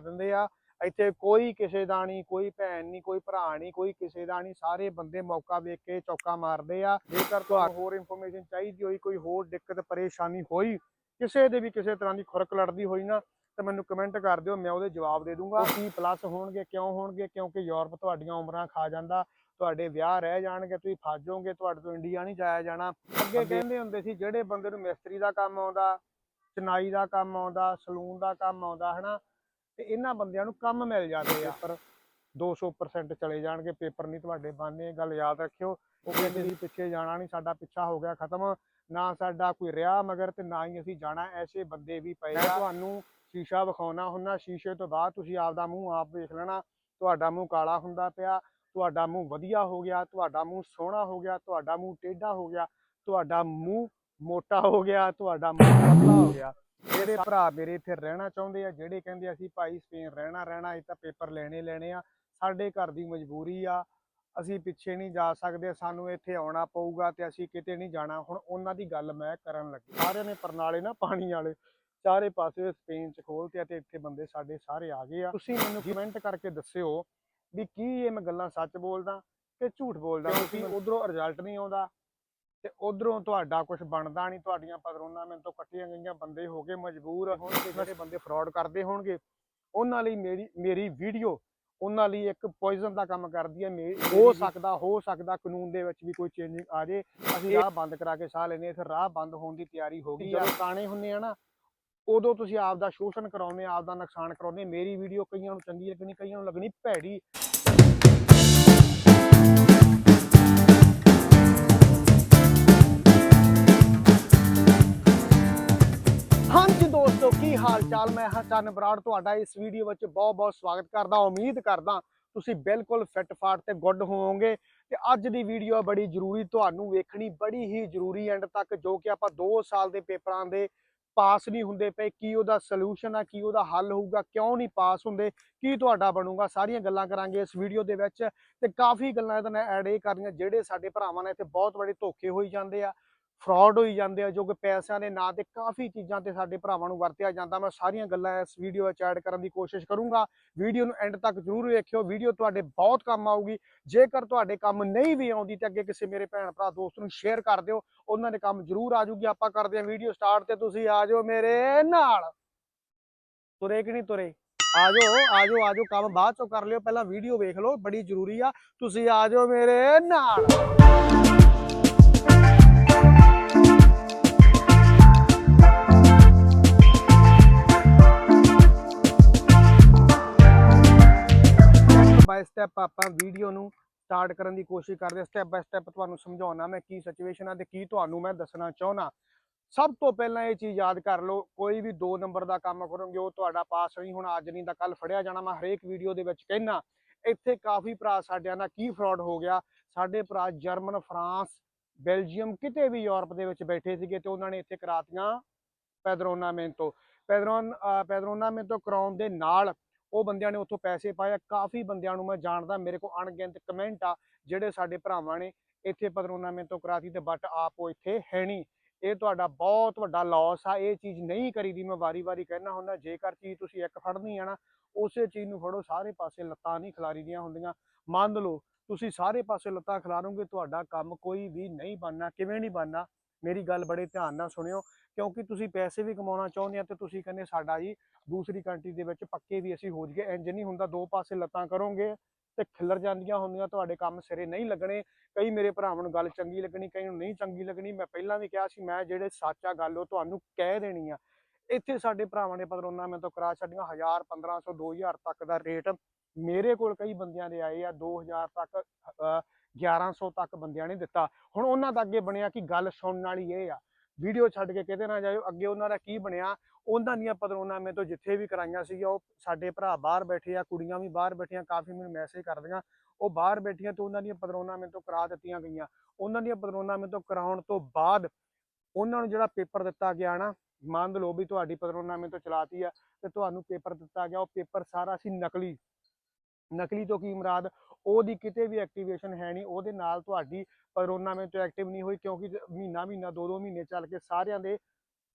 ਦਿੰਦੇ ਆ। ਇੱਥੇ ਕੋਈ ਕਿਸੇ ਦਾ ਨਹੀਂ ਕੋਈ ਭੈਣ ਨਹੀਂ ਕੋਈ ਭਰਾ ਨਹੀਂ ਕੋਈ ਕਿਸੇ ਦਾ ਨਹੀਂ। ਸਾਰੇ ਬੰਦੇ ਮੌਕਾ ਵੇਖ ਕੇ ਚੌਕਾ ਮਾਰਦੇ ਆ। ਜੇਕਰ ਤੁਹਾਨੂੰ ਹੋਰ ਇਨਫੋਰਮੇਸ਼ਨ ਚਾਹੀਦੀ ਹੋਈ ਕੋਈ ਹੋਰ ਦਿੱਕਤ ਪਰੇਸ਼ਾਨੀ ਹੋਈ ਕਿਸੇ ਦੇ ਵੀ ਕਿਸੇ ਤਰ੍ਹਾਂ ਦੀ ਖੁਰਕ ਲੜਦੀ ਹੋਈ ਨਾ ਤਾਂ ਮੈਨੂੰ ਕਮੈਂਟ ਕਰ ਦਿਓ ਮੈਂ ਉਹਦੇ ਜਵਾਬ ਦੇ ਦੂੰਗਾ। ਕੀ ਪਲੱਸ ਹੋਣਗੇ ਕਿਉਂ ਹੋਣਗੇ? ਕਿਉਂਕਿ ਯੂਰਪ ਤੁਹਾਡੀਆਂ ਉਮਰਾਂ ਖਾ ਜਾਂਦਾ। ਤੁਹਾਡੇ ਵਿਆਹ ਰਹਿ ਜਾਣਗੇ ਤੁਸੀਂ ਫਸ ਜਾਓਗੇ ਤੁਹਾਡੇ ਤੋਂ ਇੰਡੀਆ ਨਹੀਂ ਜਾਇਆ ਜਾਣਾ। ਅੱਗੇ ਕਹਿੰਦੇ ਹੁੰਦੇ ਸੀ ਜਿਹੜੇ ਬੰਦੇ ਨੂੰ ਮਿਸਤਰੀ ਦਾ ਕੰਮ ਆਉਂਦਾ ਚਨਾਈ ਦਾ ਕੰਮ ਆਉਂਦਾ ਸਲੂਨ ਦਾ ਕੰਮ ਆਉਂਦਾ ਹਨਾ? ਤੇ ਇਹਨਾਂ ਬੰਦਿਆਂ ਨੂੰ ਕੰਮ ਮਿਲ ਜਾਂਦੇ ਆ। ਪਰ 200% ਚਲੇ ਜਾਣਗੇ ਪੇਪਰ ਨਹੀਂ ਤੁਹਾਡੇ ਬਣਨੇ ਗੱਲ ਯਾਦ ਰੱਖਿਓ। ਉਹ ਕਹਿੰਦੇ ਸੀ ਪਿੱਛੇ ਜਾਣਾ ਨਹੀਂ ਸਾਡਾ ਪਿੱਛਾ ਹੋ ਗਿਆ ਖਤਮ। ਨਾ ਸਾਡਾ ਕੋਈ ਰਿਹਾ ਮਗਰ ਤੇ ਨਾ ਹੀ ਅਸੀਂ ਜਾਣਾ ਐਸੇ ਬੰਦੇ ਵੀ ਪਏ ਆ। ਤੁਹਾਨੂੰ ਸ਼ੀਸ਼ਾ ਵਿਖਾਉਣਾ ਹੁੰਦਾ ਸ਼ੀਸ਼ੇ ਤੋਂ ਬਾਅਦ ਤੁਸੀਂ ਆਪਦਾ ਮੂੰਹ ਆਪ ਵੇਖ ਲੈਣਾ ਤੁਹਾਡਾ ਮੂੰਹ ਕਾਲਾ ਹੁੰਦਾ ਪਿਆ ਤੁਹਾਡਾ ਮੂੰਹ ਵਧੀਆ ਹੋ ਗਿਆ ਤੁਹਾਡਾ ਮੂੰਹ ਸੋਹਣਾ ਹੋ ਗਿਆ ਤੁਹਾਡਾ ਮੂੰਹ ਟੇਢਾ ਹੋ ਗਿਆ ਤੁਹਾਡਾ ਮੂੰਹ ਮੋਟਾ ਹੋ ਗਿਆ ਤੁਹਾਡਾ ਮੂੰਹ ਪਤਲਾ ਹੋ ਗਿਆ। ਜਿਹੜੇ ਭਰਾ ਮੇਰੇ ਇੱਥੇ ਰਹਿਣਾ ਚਾਹੁੰਦੇ ਆ ਜਿਹੜੇ ਕਹਿੰਦੇ ਅਸੀਂ ਭਾਈ ਸਪੇਨ ਰਹਿਣਾ ਰਹਿਣਾ ਇਹ ਤਾਂ ਪੇਪਰ ਲੈਣੇ ਲੈਣੇ ਆ ਸਾਡੇ ਘਰ ਦੀ ਮਜਬੂਰੀ ਆ ਅਸੀਂ ਪਿੱਛੇ ਨਹੀਂ ਜਾ ਸਕਦੇ ਸਾਨੂੰ ਇੱਥੇ ਆਉਣਾ ਪਊਗਾ ਤੇ ਅਸੀਂ ਕਿਤੇ ਨਹੀਂ ਜਾਣਾ। ਹੁਣ ਉਹਨਾਂ ਦੀ ਗੱਲ ਮੈਂ ਕਰਨ ਲੱਗੀ। ਸਾਰਿਆਂ ਨੇ ਪਰਨਾਲੇ ਨਾ ਪਾਣੀ ਵਾਲੇ ਚਾਰੇ ਪਾਸੇ ਸਪੇਨ ਚ ਖੋਲਤੇ ਤੇ ਇੱਥੇ ਬੰਦੇ ਸਾਡੇ ਸਾਰੇ ਆ ਗਏ ਆ। ਤੁਸੀਂ ਮੈਨੂੰ ਕਮੈਂਟ ਕਰਕੇ ਦੱਸਿਓ ਵੀ ਕੀ ਇਹ ਮੈਂ ਗੱਲਾਂ ਸੱਚ ਬੋਲਦਾ ਕਿ ਝੂਠ ਬੋਲਦਾ? ਕਿਉਂਕਿ ਉਧਰੋਂ ਰਿਜ਼ਲਟ ਨਹੀਂ ਆਉਂਦਾ। ਤੇ ਉਧਰੋਂ ਤੁਹਾਡਾ ਕੁਝ ਬਣਦਾ ਨਹੀਂ ਤੁਹਾਡੀਆਂ ਪਦਰੋਨਾ ਮੈਨੂੰ ਤੋਂ ਕੱਟੀਆਂ ਗਈਆਂ ਬੰਦੇ ਹੋ ਗਏ ਮਜਬੂਰ। ਹੋਣਗੇ ਜਿਹੜੇ ਬੰਦੇ ਫਰਾਡ ਕਰਦੇ ਹੋਣਗੇ। ਉਹਨਾਂ ਲਈ ਮੇਰੀ ਮੇਰੀ ਵੀਡੀਓ ਉਹਨਾਂ ਲਈ ਇੱਕ ਪੋਇਜ਼ਨ ਦਾ ਕੰਮ ਕਰਦੀ ਹੈ। ਹੋ ਸਕਦਾ ਹੋ ਸਕਦਾ ਕਾਨੂੰਨ ਦੇ ਵਿੱਚ ਵੀ ਕੋਈ ਚੇਂਜਿੰਗ ਆ ਜੇ। ਅਸੀਂ ਰਾਹ ਬੰਦ ਕਰਾ ਕੇ ਸਾਹ ਲੈਨੇ ਫਿਰ ਰਾਹ ਬੰਦ ਹੋਣ ਦੀ ਤਿਆਰੀ ਹੋ ਗਈ ਜਦੋਂ ਕਾਣੇ ਹੁੰਨੇ ਆ ਨਾ ਉਦੋਂ ਤੁਸੀਂ ਆਪ ਦਾ ਸ਼ੋਸ਼ਣ ਕਰਾਉਂਦੇ ਆਪ ਦਾ ਨੁਕਸਾਨ ਕਰਾਉਂਦੇ। ਮੇਰੀ ਵੀਡੀਓ ਕਈਆਂ ਨੂੰ ਚੰਗੀ ਲੱਗਣੀ ਕਈਆਂ ਨੂੰ ਲੱਗਣੀ ਭੈੜੀ। ਕੀ ਮੈਂ ਹਾਂ ਚੰਨ ਬਰਾੜ ਤੁਹਾਡਾ ਇਸ ਵੀਡੀਓ ਵਿੱਚ ਬਹੁਤ-ਬਹੁਤ ਸਵਾਗਤ ਕਰਦਾ, ਉਮੀਦ ਕਰਦਾ ਤੁਸੀਂ ਬਿਲਕੁਲ ਫਿੱਟ ਫਾਟ ਤੇ ਗੁੱਡ ਹੋਵੋਗੇ ਤੇ ਅੱਜ ਦੀ ਵੀਡੀਓ ਬੜੀ ਜ਼ਰੂਰੀ ਤੁਹਾਨੂੰ ਵੇਖਣੀ ਬੜੀ ਹੀ ਜ਼ਰੂਰੀ ਐਂਡ ਤੱਕ ਜੋ ਕਿ ਆਪਾਂ 2 ਸਾਲ ਦੇ ਪੇਪਰਾਂ ਦੇ ਪਾਸ ਨਹੀਂ ਹੁੰਦੇ ਪਏ, ਕੀ ਉਹਦਾ ਸੋਲੂਸ਼ਨ ਆ, ਕੀ ਉਹਦਾ ਹੱਲ ਹੋਊਗਾ, ਕਿਉਂ ਨਹੀਂ ਪਾਸ ਹੁੰਦੇ, ਕੀ ਤੁਹਾਡਾ ਬਣੂਗਾ, ਸਾਰੀਆਂ ਗੱਲਾਂ ਕਰਾਂਗੇ ਇਸ ਵੀਡੀਓ ਦੇ ਵਿੱਚ ਤੇ ਕਾਫੀ ਗੱਲਾਂ ਇਹਦੇ ਨਾਲ ਐਡ ਇਹ ਕਰਨੀਆਂ ਜਿਹੜੇ ਸਾਡੇ ਭਰਾਵਾਂ ਨਾਲ ਇੱਥੇ ਬਹੁਤ ਬੜੇ ਧੋਖੇ ਹੋਈ ਜਾਂਦੇ ਆ। ਫਰਾਡ ਹੋਈ ਜਾਂਦੇ ਆ, ਜੋ ਕਿ ਪੈਸਿਆਂ ਦੇ ਨਾਂ ਤੇ ਕਾਫੀ ਚੀਜ਼ਾਂ ਤੇ ਸਾਡੇ ਭਰਾਵਾਂ ਨੂੰ ਵਰਤਿਆ ਜਾਂਦਾ। ਮੈਂ ਸਾਰੀਆਂ ਗੱਲਾਂ ਇਸ ਵੀਡੀਓ ਵਿੱਚ ਐਡ ਕਰਨ ਦੀ ਕੋਸ਼ਿਸ਼ ਕਰੂੰਗਾ। ਵੀਡੀਓ ਨੂੰ ਐਂਡ ਤੱਕ ਜ਼ਰੂਰ ਵੇਖਿਓ। ਵੀਡੀਓ ਤੁਹਾਡੇ ਬਹੁਤ ਕੰਮ ਆਊਗੀ। ਜੇਕਰ ਤੁਹਾਡੇ ਕੰਮ ਨਹੀਂ ਵੀ ਆਉਂਦੀ ਤੇ ਅੱਗੇ ਕਿਸੇ ਮੇਰੇ ਭੈਣ ਭਰਾ ਦੋਸਤ ਨੂੰ ਸ਼ੇਅਰ ਕਰ ਦਿਓ, ਉਹਨਾਂ ਦੇ ਕੰਮ ਜ਼ਰੂਰ ਆ ਜੂਗੀ ਆਪਾਂ ਕਰਦੇ ਹਾਂ ਵੀਡੀਓ ਸਟਾਰਟ ਤੇ ਤੁਸੀਂ ਆ ਜਾਓ ਮੇਰੇ ਨਾਲ। ਤੁਰੇ ਕਿ ਨਹੀਂ ਤੁਰੇ? ਆ ਜਾਓ ਆ ਜਾਓ ਆ ਜਾਓ। ਕੰਮ ਬਾਅਦ ਚੋਂ ਕਰ ਲਿਓ। ਪਹਿਲਾਂ ਵੀਡੀਓ ਵੇਖ ਲਓ। ਬੜੀ ਜ਼ਰੂਰੀ ਆ। ਤੁਸੀਂ ਆ ਜਾਓ ਮੇਰੇ ਨਾਲ। ਬਾਈ ਸਟੈਪ ਆਪਾਂ ਵੀਡੀਓ ਨੂੰ ਸਟਾਰਟ ਕਰਨ ਦੀ ਕੋਸ਼ਿਸ਼ ਕਰਦੇ ਸਟੈਪ ਬਾਏ ਸਟੈਪ ਤੁਹਾਨੂੰ ਸਮਝਾਉਣਾ ਮੈਂ ਕੀ ਸਿਚੁਏਸ਼ਨ ਆ ਤੇ ਕੀ ਤੁਹਾਨੂੰ ਮੈਂ ਦੱਸਣਾ ਚਾਹੁੰਦਾ। ਸਭ ਤੋਂ ਪਹਿਲਾਂ ਇਹ ਚੀਜ਼ ਯਾਦ ਕਰ ਲਓ, ਕੋਈ ਵੀ 2 ਨੰਬਰ ਦਾ ਕੰਮ ਕਰੋਗੇ, ਉਹ ਤੁਹਾਡਾ ਪਾਸ ਨਹੀਂ ਹੁਣ, ਅੱਜ ਨਹੀਂ ਤਾਂ ਕੱਲ ਫੜਿਆ ਜਾਣਾ। ਮੈਂ ਹਰੇਕ ਵੀਡੀਓ ਦੇ ਵਿੱਚ ਕਹਿਣਾ ਇੱਥੇ ਕਾਫੀ ਭਰਾ ਸਾਡਿਆਂ ਨਾਲ ਕੀ ਫਰਾਡ ਹੋ ਗਿਆ। ਸਾਡੇ ਭਰਾ ਜਰਮਨ, ਫਰਾਂਸ, ਬੈਲਜੀਅਮ ਕਿਤੇ ਵੀ ਯੂਰਪ ਦੇ ਵਿੱਚ ਬੈਠੇ ਸੀਗੇ ਤੇ ਉਹਨਾਂ ਨੇ ਇੱਥੇ ਕਰਾਤੀਆਂ ਪੈਦਰੋਨਾਮੈਂਟੋ ਪੈਦਰੋਨ ਪੈਦਰੋਨਾਮੈਂਟੋ ਕਰਾਉਣ ਦੇ ਨਾਲ ਉਹ ਬੰਦਿਆਂ ਨੇ ਉੱਥੋਂ ਪੈਸੇ ਪਾਇਆ ਕਾਫੀ ਬੰਦਿਆਂ ਨੂੰ ਮੈਂ ਜਾਣਦਾ, ਮੇਰੇ ਕੋਲ ਅਣਗਿਣਤ ਕਮੈਂਟ ਆ, ਜਿਹੜੇ ਸਾਡੇ ਭਰਾਵਾਂ ਨੇ ਇੱਥੇ ਪੈਦਰੋਨਾਮੈਂਟੋ ਕਰਾਤੀ ਤੇ ਬਟ ਆਪ ਉਹ ਇੱਥੇ ਹੈ ਨਹੀਂ। ਇਹ ਤੁਹਾਡਾ ਬਹੁਤ ਵੱਡਾ ਲਾਸ ਆ। ਇਹ ਚੀਜ਼ ਨਹੀਂ ਕਰੀਦੀ ਮੈਂ ਵਾਰੀ-ਵਾਰੀ ਕਹਿਣਾ ਹੁੰਦਾ, ਜੇਕਰ ਚੀਜ਼ ਤੁਸੀਂ ਇੱਕ ਫੜਨੀ ਆ ਨਾ, ਉਸੇ ਚੀਜ਼ ਨੂੰ ਫੜੋ, ਸਾਰੇ ਪਾਸੇ ਲੱਤਾਂ ਨਹੀਂ ਖਿਲਾਰੀ ਦੀਆਂ ਹੁੰਦੀਆਂ। ਮੰਨ ਲਓ, ਤੁਸੀਂ ਸਾਰੇ ਪਾਸੇ ਲੱਤਾਂ ਖਿਲਾਰੋਗੇ, ਤੁਹਾਡਾ ਕੰਮ ਕੋਈ ਵੀ ਨਹੀਂ ਬਣਨਾ, ਕਿਵੇਂ ਨਹੀਂ ਬਣਨਾ। ਮੇਰੀ ਗੱਲ ਬੜੇ ਧਿਆਨ ਨਾਲ ਸੁਣਿਓ, ਕਿਉਂਕਿ ਤੁਸੀਂ ਪੈਸੇ ਵੀ ਕਮਾਉਣਾ ਚਾਹੁੰਦੇ ਆ ਤੇ ਤੁਸੀਂ ਕਹਿੰਦੇ ਸਾਡਾ ਜੀ ਦੂਸਰੀ ਕੰਟਰੀ ਦੇ ਵਿੱਚ ਪੱਕੇ ਵੀ ਅਸੀਂ ਹੋ ਜਾਈਏ ਇੰਜ ਨਹੀਂ ਹੁੰਦਾ ਦੋ ਪਾਸੇ ਲੱਤਾਂ ਕਰੋਗੇ ਤੇ ਖਿਲਰ ਜਾਂਦੀਆਂ ਹੁੰਦੀਆਂ, ਤੁਹਾਡੇ ਕੰਮ ਸਿਰੇ ਨਹੀਂ ਲੱਗਣੇ, ਕਈ ਮੇਰੇ ਭਰਾਵਾਂ ਨੂੰ ਗੱਲ ਚੰਗੀ ਲੱਗਣੀ, ਕਈ ਨੂੰ ਨਹੀਂ ਚੰਗੀ ਲੱਗਣੀ, ਮੈਂ ਪਹਿਲਾਂ ਵੀ ਕਿਹਾ ਸੀ, ਮੈਂ ਜਿਹੜੇ ਸੱਚਾ ਗੱਲ ਉਹ ਤੁਹਾਨੂੰ ਕਹਿ ਦੇਣੀ ਆ। ਇੱਥੇ ਸਾਡੇ ਭਰਾਵਾਂ ਨੇ ਪਦਰੋਨਾ ਮੈਂ ਤੋਂ ਕਰਾ ਛੱਡੀਆਂ 1000 1500 2000 ਤੱਕ ਦਾ ਰੇਟ ਮੇਰੇ ਕੋਲ ਕਈ ਬੰਦਿਆਂ ਦੇ ਆਏ ਆ 2000 ਤੱਕ 1100 ਤੱਕ ਬੰਦਿਆਂ ਨੇ ਦਿੱਤਾ। ਹੁਣ ਉਹਨਾਂ ਦਾ ਅੱਗੇ ਬਣਿਆ ਕਿ ਗੱਲ ਸੁਣਨ ਵਾਲੀ ਇਹ ਆ, ਵੀਡੀਓ ਛੱਡ ਕੇ ਕਿਤੇ ਨਾ ਜਾਇਓ, ਅੱਗੇ ਉਹਨਾਂ ਦਾ ਕੀ ਬਣਿਆ, ਉਹਨਾਂ ਦੀਆਂ ਪਦਰੋਨਾ ਮੈਂ ਤੋਂ ਜਿੱਥੇ ਵੀ ਕਰਾਈਆਂ ਸੀ ਉਹ ਸਾਡੇ ਭਰਾ ਬਾਹਰ ਬੈਠੇ ਆ, ਕੁੜੀਆਂ ਵੀ ਬਾਹਰ ਬੈਠੀਆਂ, ਕਾਫੀ ਮੈਨੂੰ ਮੈਸੇਜ ਕਰਦੀਆਂ, ਉਹ ਬਾਹਰ ਬੈਠੀਆਂ ਤੇ ਉਹਨਾਂ ਦੀਆਂ ਪਦਰੋਨਾ ਮੈਂ ਤੋਂ ਕਰਾ ਦਿੱਤੀਆਂ ਗਈਆਂ। ਉਹਨਾਂ ਦੀਆਂ ਪਦਰੋਨਾ ਮੈਂ ਤੋਂ ਕਰਾਉਣ ਤੋਂ ਬਾਅਦ ਉਹਨਾਂ ਨੂੰ ਜਿਹੜਾ ਪੇਪਰ ਦਿੱਤਾ ਗਿਆ ਨਾ, ਮੰਨ ਲਓ ਵੀ ਤੁਹਾਡੀ ਪਦਰੋਨਾ ਮੈਂ ਤੋਂ ਚਲਾਤੀ ਆ ਤੇ ਤੁਹਾਨੂੰ ਪੇਪਰ ਦਿੱਤਾ ਗਿਆ, ਉਹ ਪੇਪਰ ਸਾਰਾ ਸੀ ਨਕਲੀ। ਨਕਲੀ ਤੋਂ ਕੀ ਮੁਰਾਦ? ਉਹਦੀ ਕਿਤੇ ਵੀ ਐਕਟੀਵੇਸ਼ਨ ਹੈ ਨਹੀਂ, ਉਹਦੇ ਨਾਲ ਤੁਹਾਡੀ ਪਦਰੋਨਾ ਮੈਂ ਐਕਟਿਵ ਨਹੀਂ ਹੋਈ ਕਿਉਂਕਿ ਮਹੀਨਾ ਮਹੀਨਾ, ਦੋ ਦੋ ਮਹੀਨੇ ਚੱਲ ਕੇ ਸਾਰਿਆਂ ਦੇ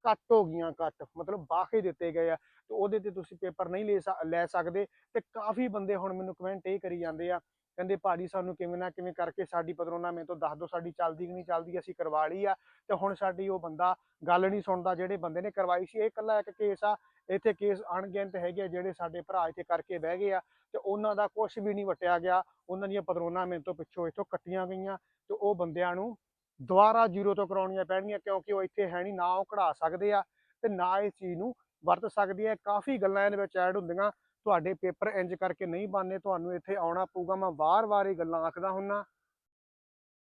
ਕੱਟ ਹੋ ਗਈਆਂ ਕੱਟ ਮਤਲਬ ਬਾਹੇ ਦਿੱਤੇ ਗਏ ਆ। ਤੇ ਉਹਦੇ ਤੇ ਤੁਸੀਂ ਪੇਪਰ ਨਹੀਂ ਲੈ ਲੈ ਸਕਦੇ ਤੇ ਕਾਫੀ ਬੰਦੇ ਹੁਣ ਮੈਨੂੰ ਕਮੈਂਟ ਇਹ ਕਰੀ ਜਾਂਦੇ ਆ ਕਹਿੰਦੇ ਭਾਜੀ ਸਾਨੂੰ ਕਿਵੇਂ ਨਾ ਕਿਵੇਂ ਕਰਕੇ ਸਾਡੀ ਪਦਰੋਨਾ ਮੇਰੇ ਤੋਂ ਦੱਸ ਦਿਓ, ਸਾਡੀ ਚੱਲਦੀ ਕਿ ਨਹੀਂ ਚੱਲਦੀ, ਅਸੀਂ ਕਰਵਾ ਲਈ ਆ। ਤੇ ਹੁਣ ਸਾਡੀ ਉਹ ਬੰਦਾ ਗੱਲ ਨਹੀਂ ਸੁਣਦਾ, ਜਿਹੜੇ ਬੰਦੇ ਨੇ ਕਰਵਾਈ ਸੀ, ਇਹ ਇਕੱਲਾ ਇੱਕ ਕੇਸ ਆ। ਇੱਥੇ ਕੇਸ ਅਣਗਿਣਤ ਹੈਗੇ ਆ ਜਿਹੜੇ ਸਾਡੇ ਭਰਾ ਇੱਥੇ ਕਰਕੇ ਬਹਿ ਗਏ ਆ ਤੇ ਉਹਨਾਂ ਦਾ ਕੁਝ ਵੀ ਨਹੀਂ ਵਟਿਆ ਗਿਆ। ਉਹਨਾਂ ਦੀਆਂ ਪਦਰੋਨਾ ਮੇਰੇ ਤੋਂ ਪਿੱਛੋਂ ਇੱਥੋਂ ਕੱਟੀਆਂ ਗਈਆਂ ਤੇ ਉਹ ਬੰਦਿਆਂ ਨੂੰ ਦੁਬਾਰਾ ਜ਼ੀਰੋ ਤੋਂ ਕਰਾਉਣੀਆਂ ਪੈਣਗੀਆਂ ਕਿਉਂਕਿ ਉਹ ਇੱਥੇ ਹੈ ਨਹੀਂ, ਨਾ ਉਹ ਕਢਾ ਸਕਦੇ ਆ ਤੇ ਨਾ ਇਹ ਚੀਜ਼ ਨੂੰ ਵਰਤ ਸਕਦੀ ਹੈ ਕਾਫੀ ਗੱਲਾਂ ਇਹਦੇ ਵਿੱਚ ਐਡ ਹੁੰਦੀਆਂ ਤੁਹਾਡੇ ਪੇਪਰ ਇੰਜ ਕਰਕੇ ਨਹੀਂ ਬਣਨੇ, ਤੁਹਾਨੂੰ ਇੱਥੇ ਆਉਣਾ ਪਊਗਾ। ਮੈਂ ਵਾਰ-ਵਾਰ ਇਹ ਗੱਲਾਂ ਆਖਦਾ ਹੁੰਨਾ।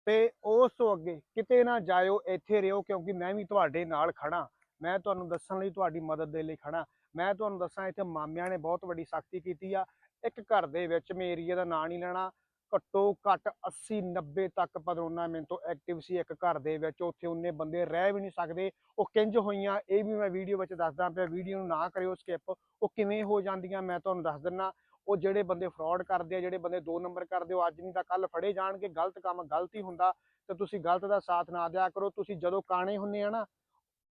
ਤੇ ਉਸ ਤੋਂ ਅੱਗੇ ਕਿਤੇ ਨਾ ਜਾਇਓ, ਇੱਥੇ ਰਿਓ ਕਿਉਂਕਿ ਮੈਂ ਵੀ ਤੁਹਾਡੇ ਨਾਲ ਖੜਾ ਮੈਂ ਤੁਹਾਨੂੰ ਦੱਸਣ ਲਈ ਤੁਹਾਡੀ ਮਦਦ ਦੇ ਲਈ ਖੜਾ ਮੈਂ ਤੁਹਾਨੂੰ ਦੱਸਾਂ, ਇੱਥੇ ਮਾਮਿਆਂ ਨੇ ਬਹੁਤ ਵੱਡੀ ਸਖਤੀ ਕੀਤੀ ਆ। ਇੱਕ ਘਰ ਦੇ ਵਿੱਚ ਮੈਂ ਏਰੀਆ ਦਾ ਨਾਂ ਨਹੀਂ ਲੈਣਾ। ਘੱਟੋ ਘੱਟ 80 90 ਤੱਕ ਪਦਰੋਨਾ ਮੇਰੇ ਐਕਟਿਵ ਸੀ ਇੱਕ ਘਰ ਦੇ ਵਿੱਚ। ਉੱਥੇ ਉਹਨੇ ਬੰਦੇ ਰਹਿ ਵੀ ਨਹੀਂ ਸਕਦੇ। ਉਹ ਕਿੰਜ ਹੋਈਆਂ, ਇਹ ਵੀ ਮੈਂ ਵੀਡੀਓ ਵਿੱਚ ਦੱਸਦਾ ਪਿਆ। ਵੀਡੀਓ ਨੂੰ ਨਾ ਕਰਿਓ ਸਕਿਪ ਉਹ ਕਿਵੇਂ ਹੋ ਜਾਂਦੀਆਂ, ਮੈਂ ਤੁਹਾਨੂੰ ਦੱਸ ਦਿੰਨਾ। ਉਹ ਜਿਹੜੇ ਬੰਦੇ ਫਰਾਡ ਕਰਦੇ ਆ, ਜਿਹੜੇ ਬੰਦੇ ਦੋ ਨੰਬਰ ਕਰਦੇ ਹੋ ਅੱਜ ਨਹੀਂ ਤਾਂ ਕੱਲ ਫੜੇ ਜਾਣਗੇ। ਗਲਤ ਕੰਮ ਗਲਤ ਹੀ ਹੁੰਦਾ। ਤੇ ਤੁਸੀਂ ਗਲਤ ਦਾ ਸਾਥ ਨਾ ਦਿਆ ਕਰੋ। ਤੁਸੀਂ ਜਦੋਂ ਕਾਣੇ ਹੁੰਨੇ ਆ ਨਾ,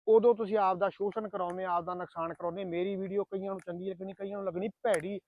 ਉਦੋਂ ਤੁਸੀਂ ਆਪ ਦਾ ਸ਼ੋਸ਼ਣ ਕਰਾਉਂਦੇ ਆਪ ਦਾ ਨੁਕਸਾਨ ਕਰਾਉਨੇ ਮੇਰੀ ਵੀਡੀਓ ਕਈਆਂ ਨੂੰ ਚੰਗੀ ਲੱਗਣੀ, ਕਈਆਂ ਨੂੰ ਲੱਗਣੀ ਭੈੜੀ।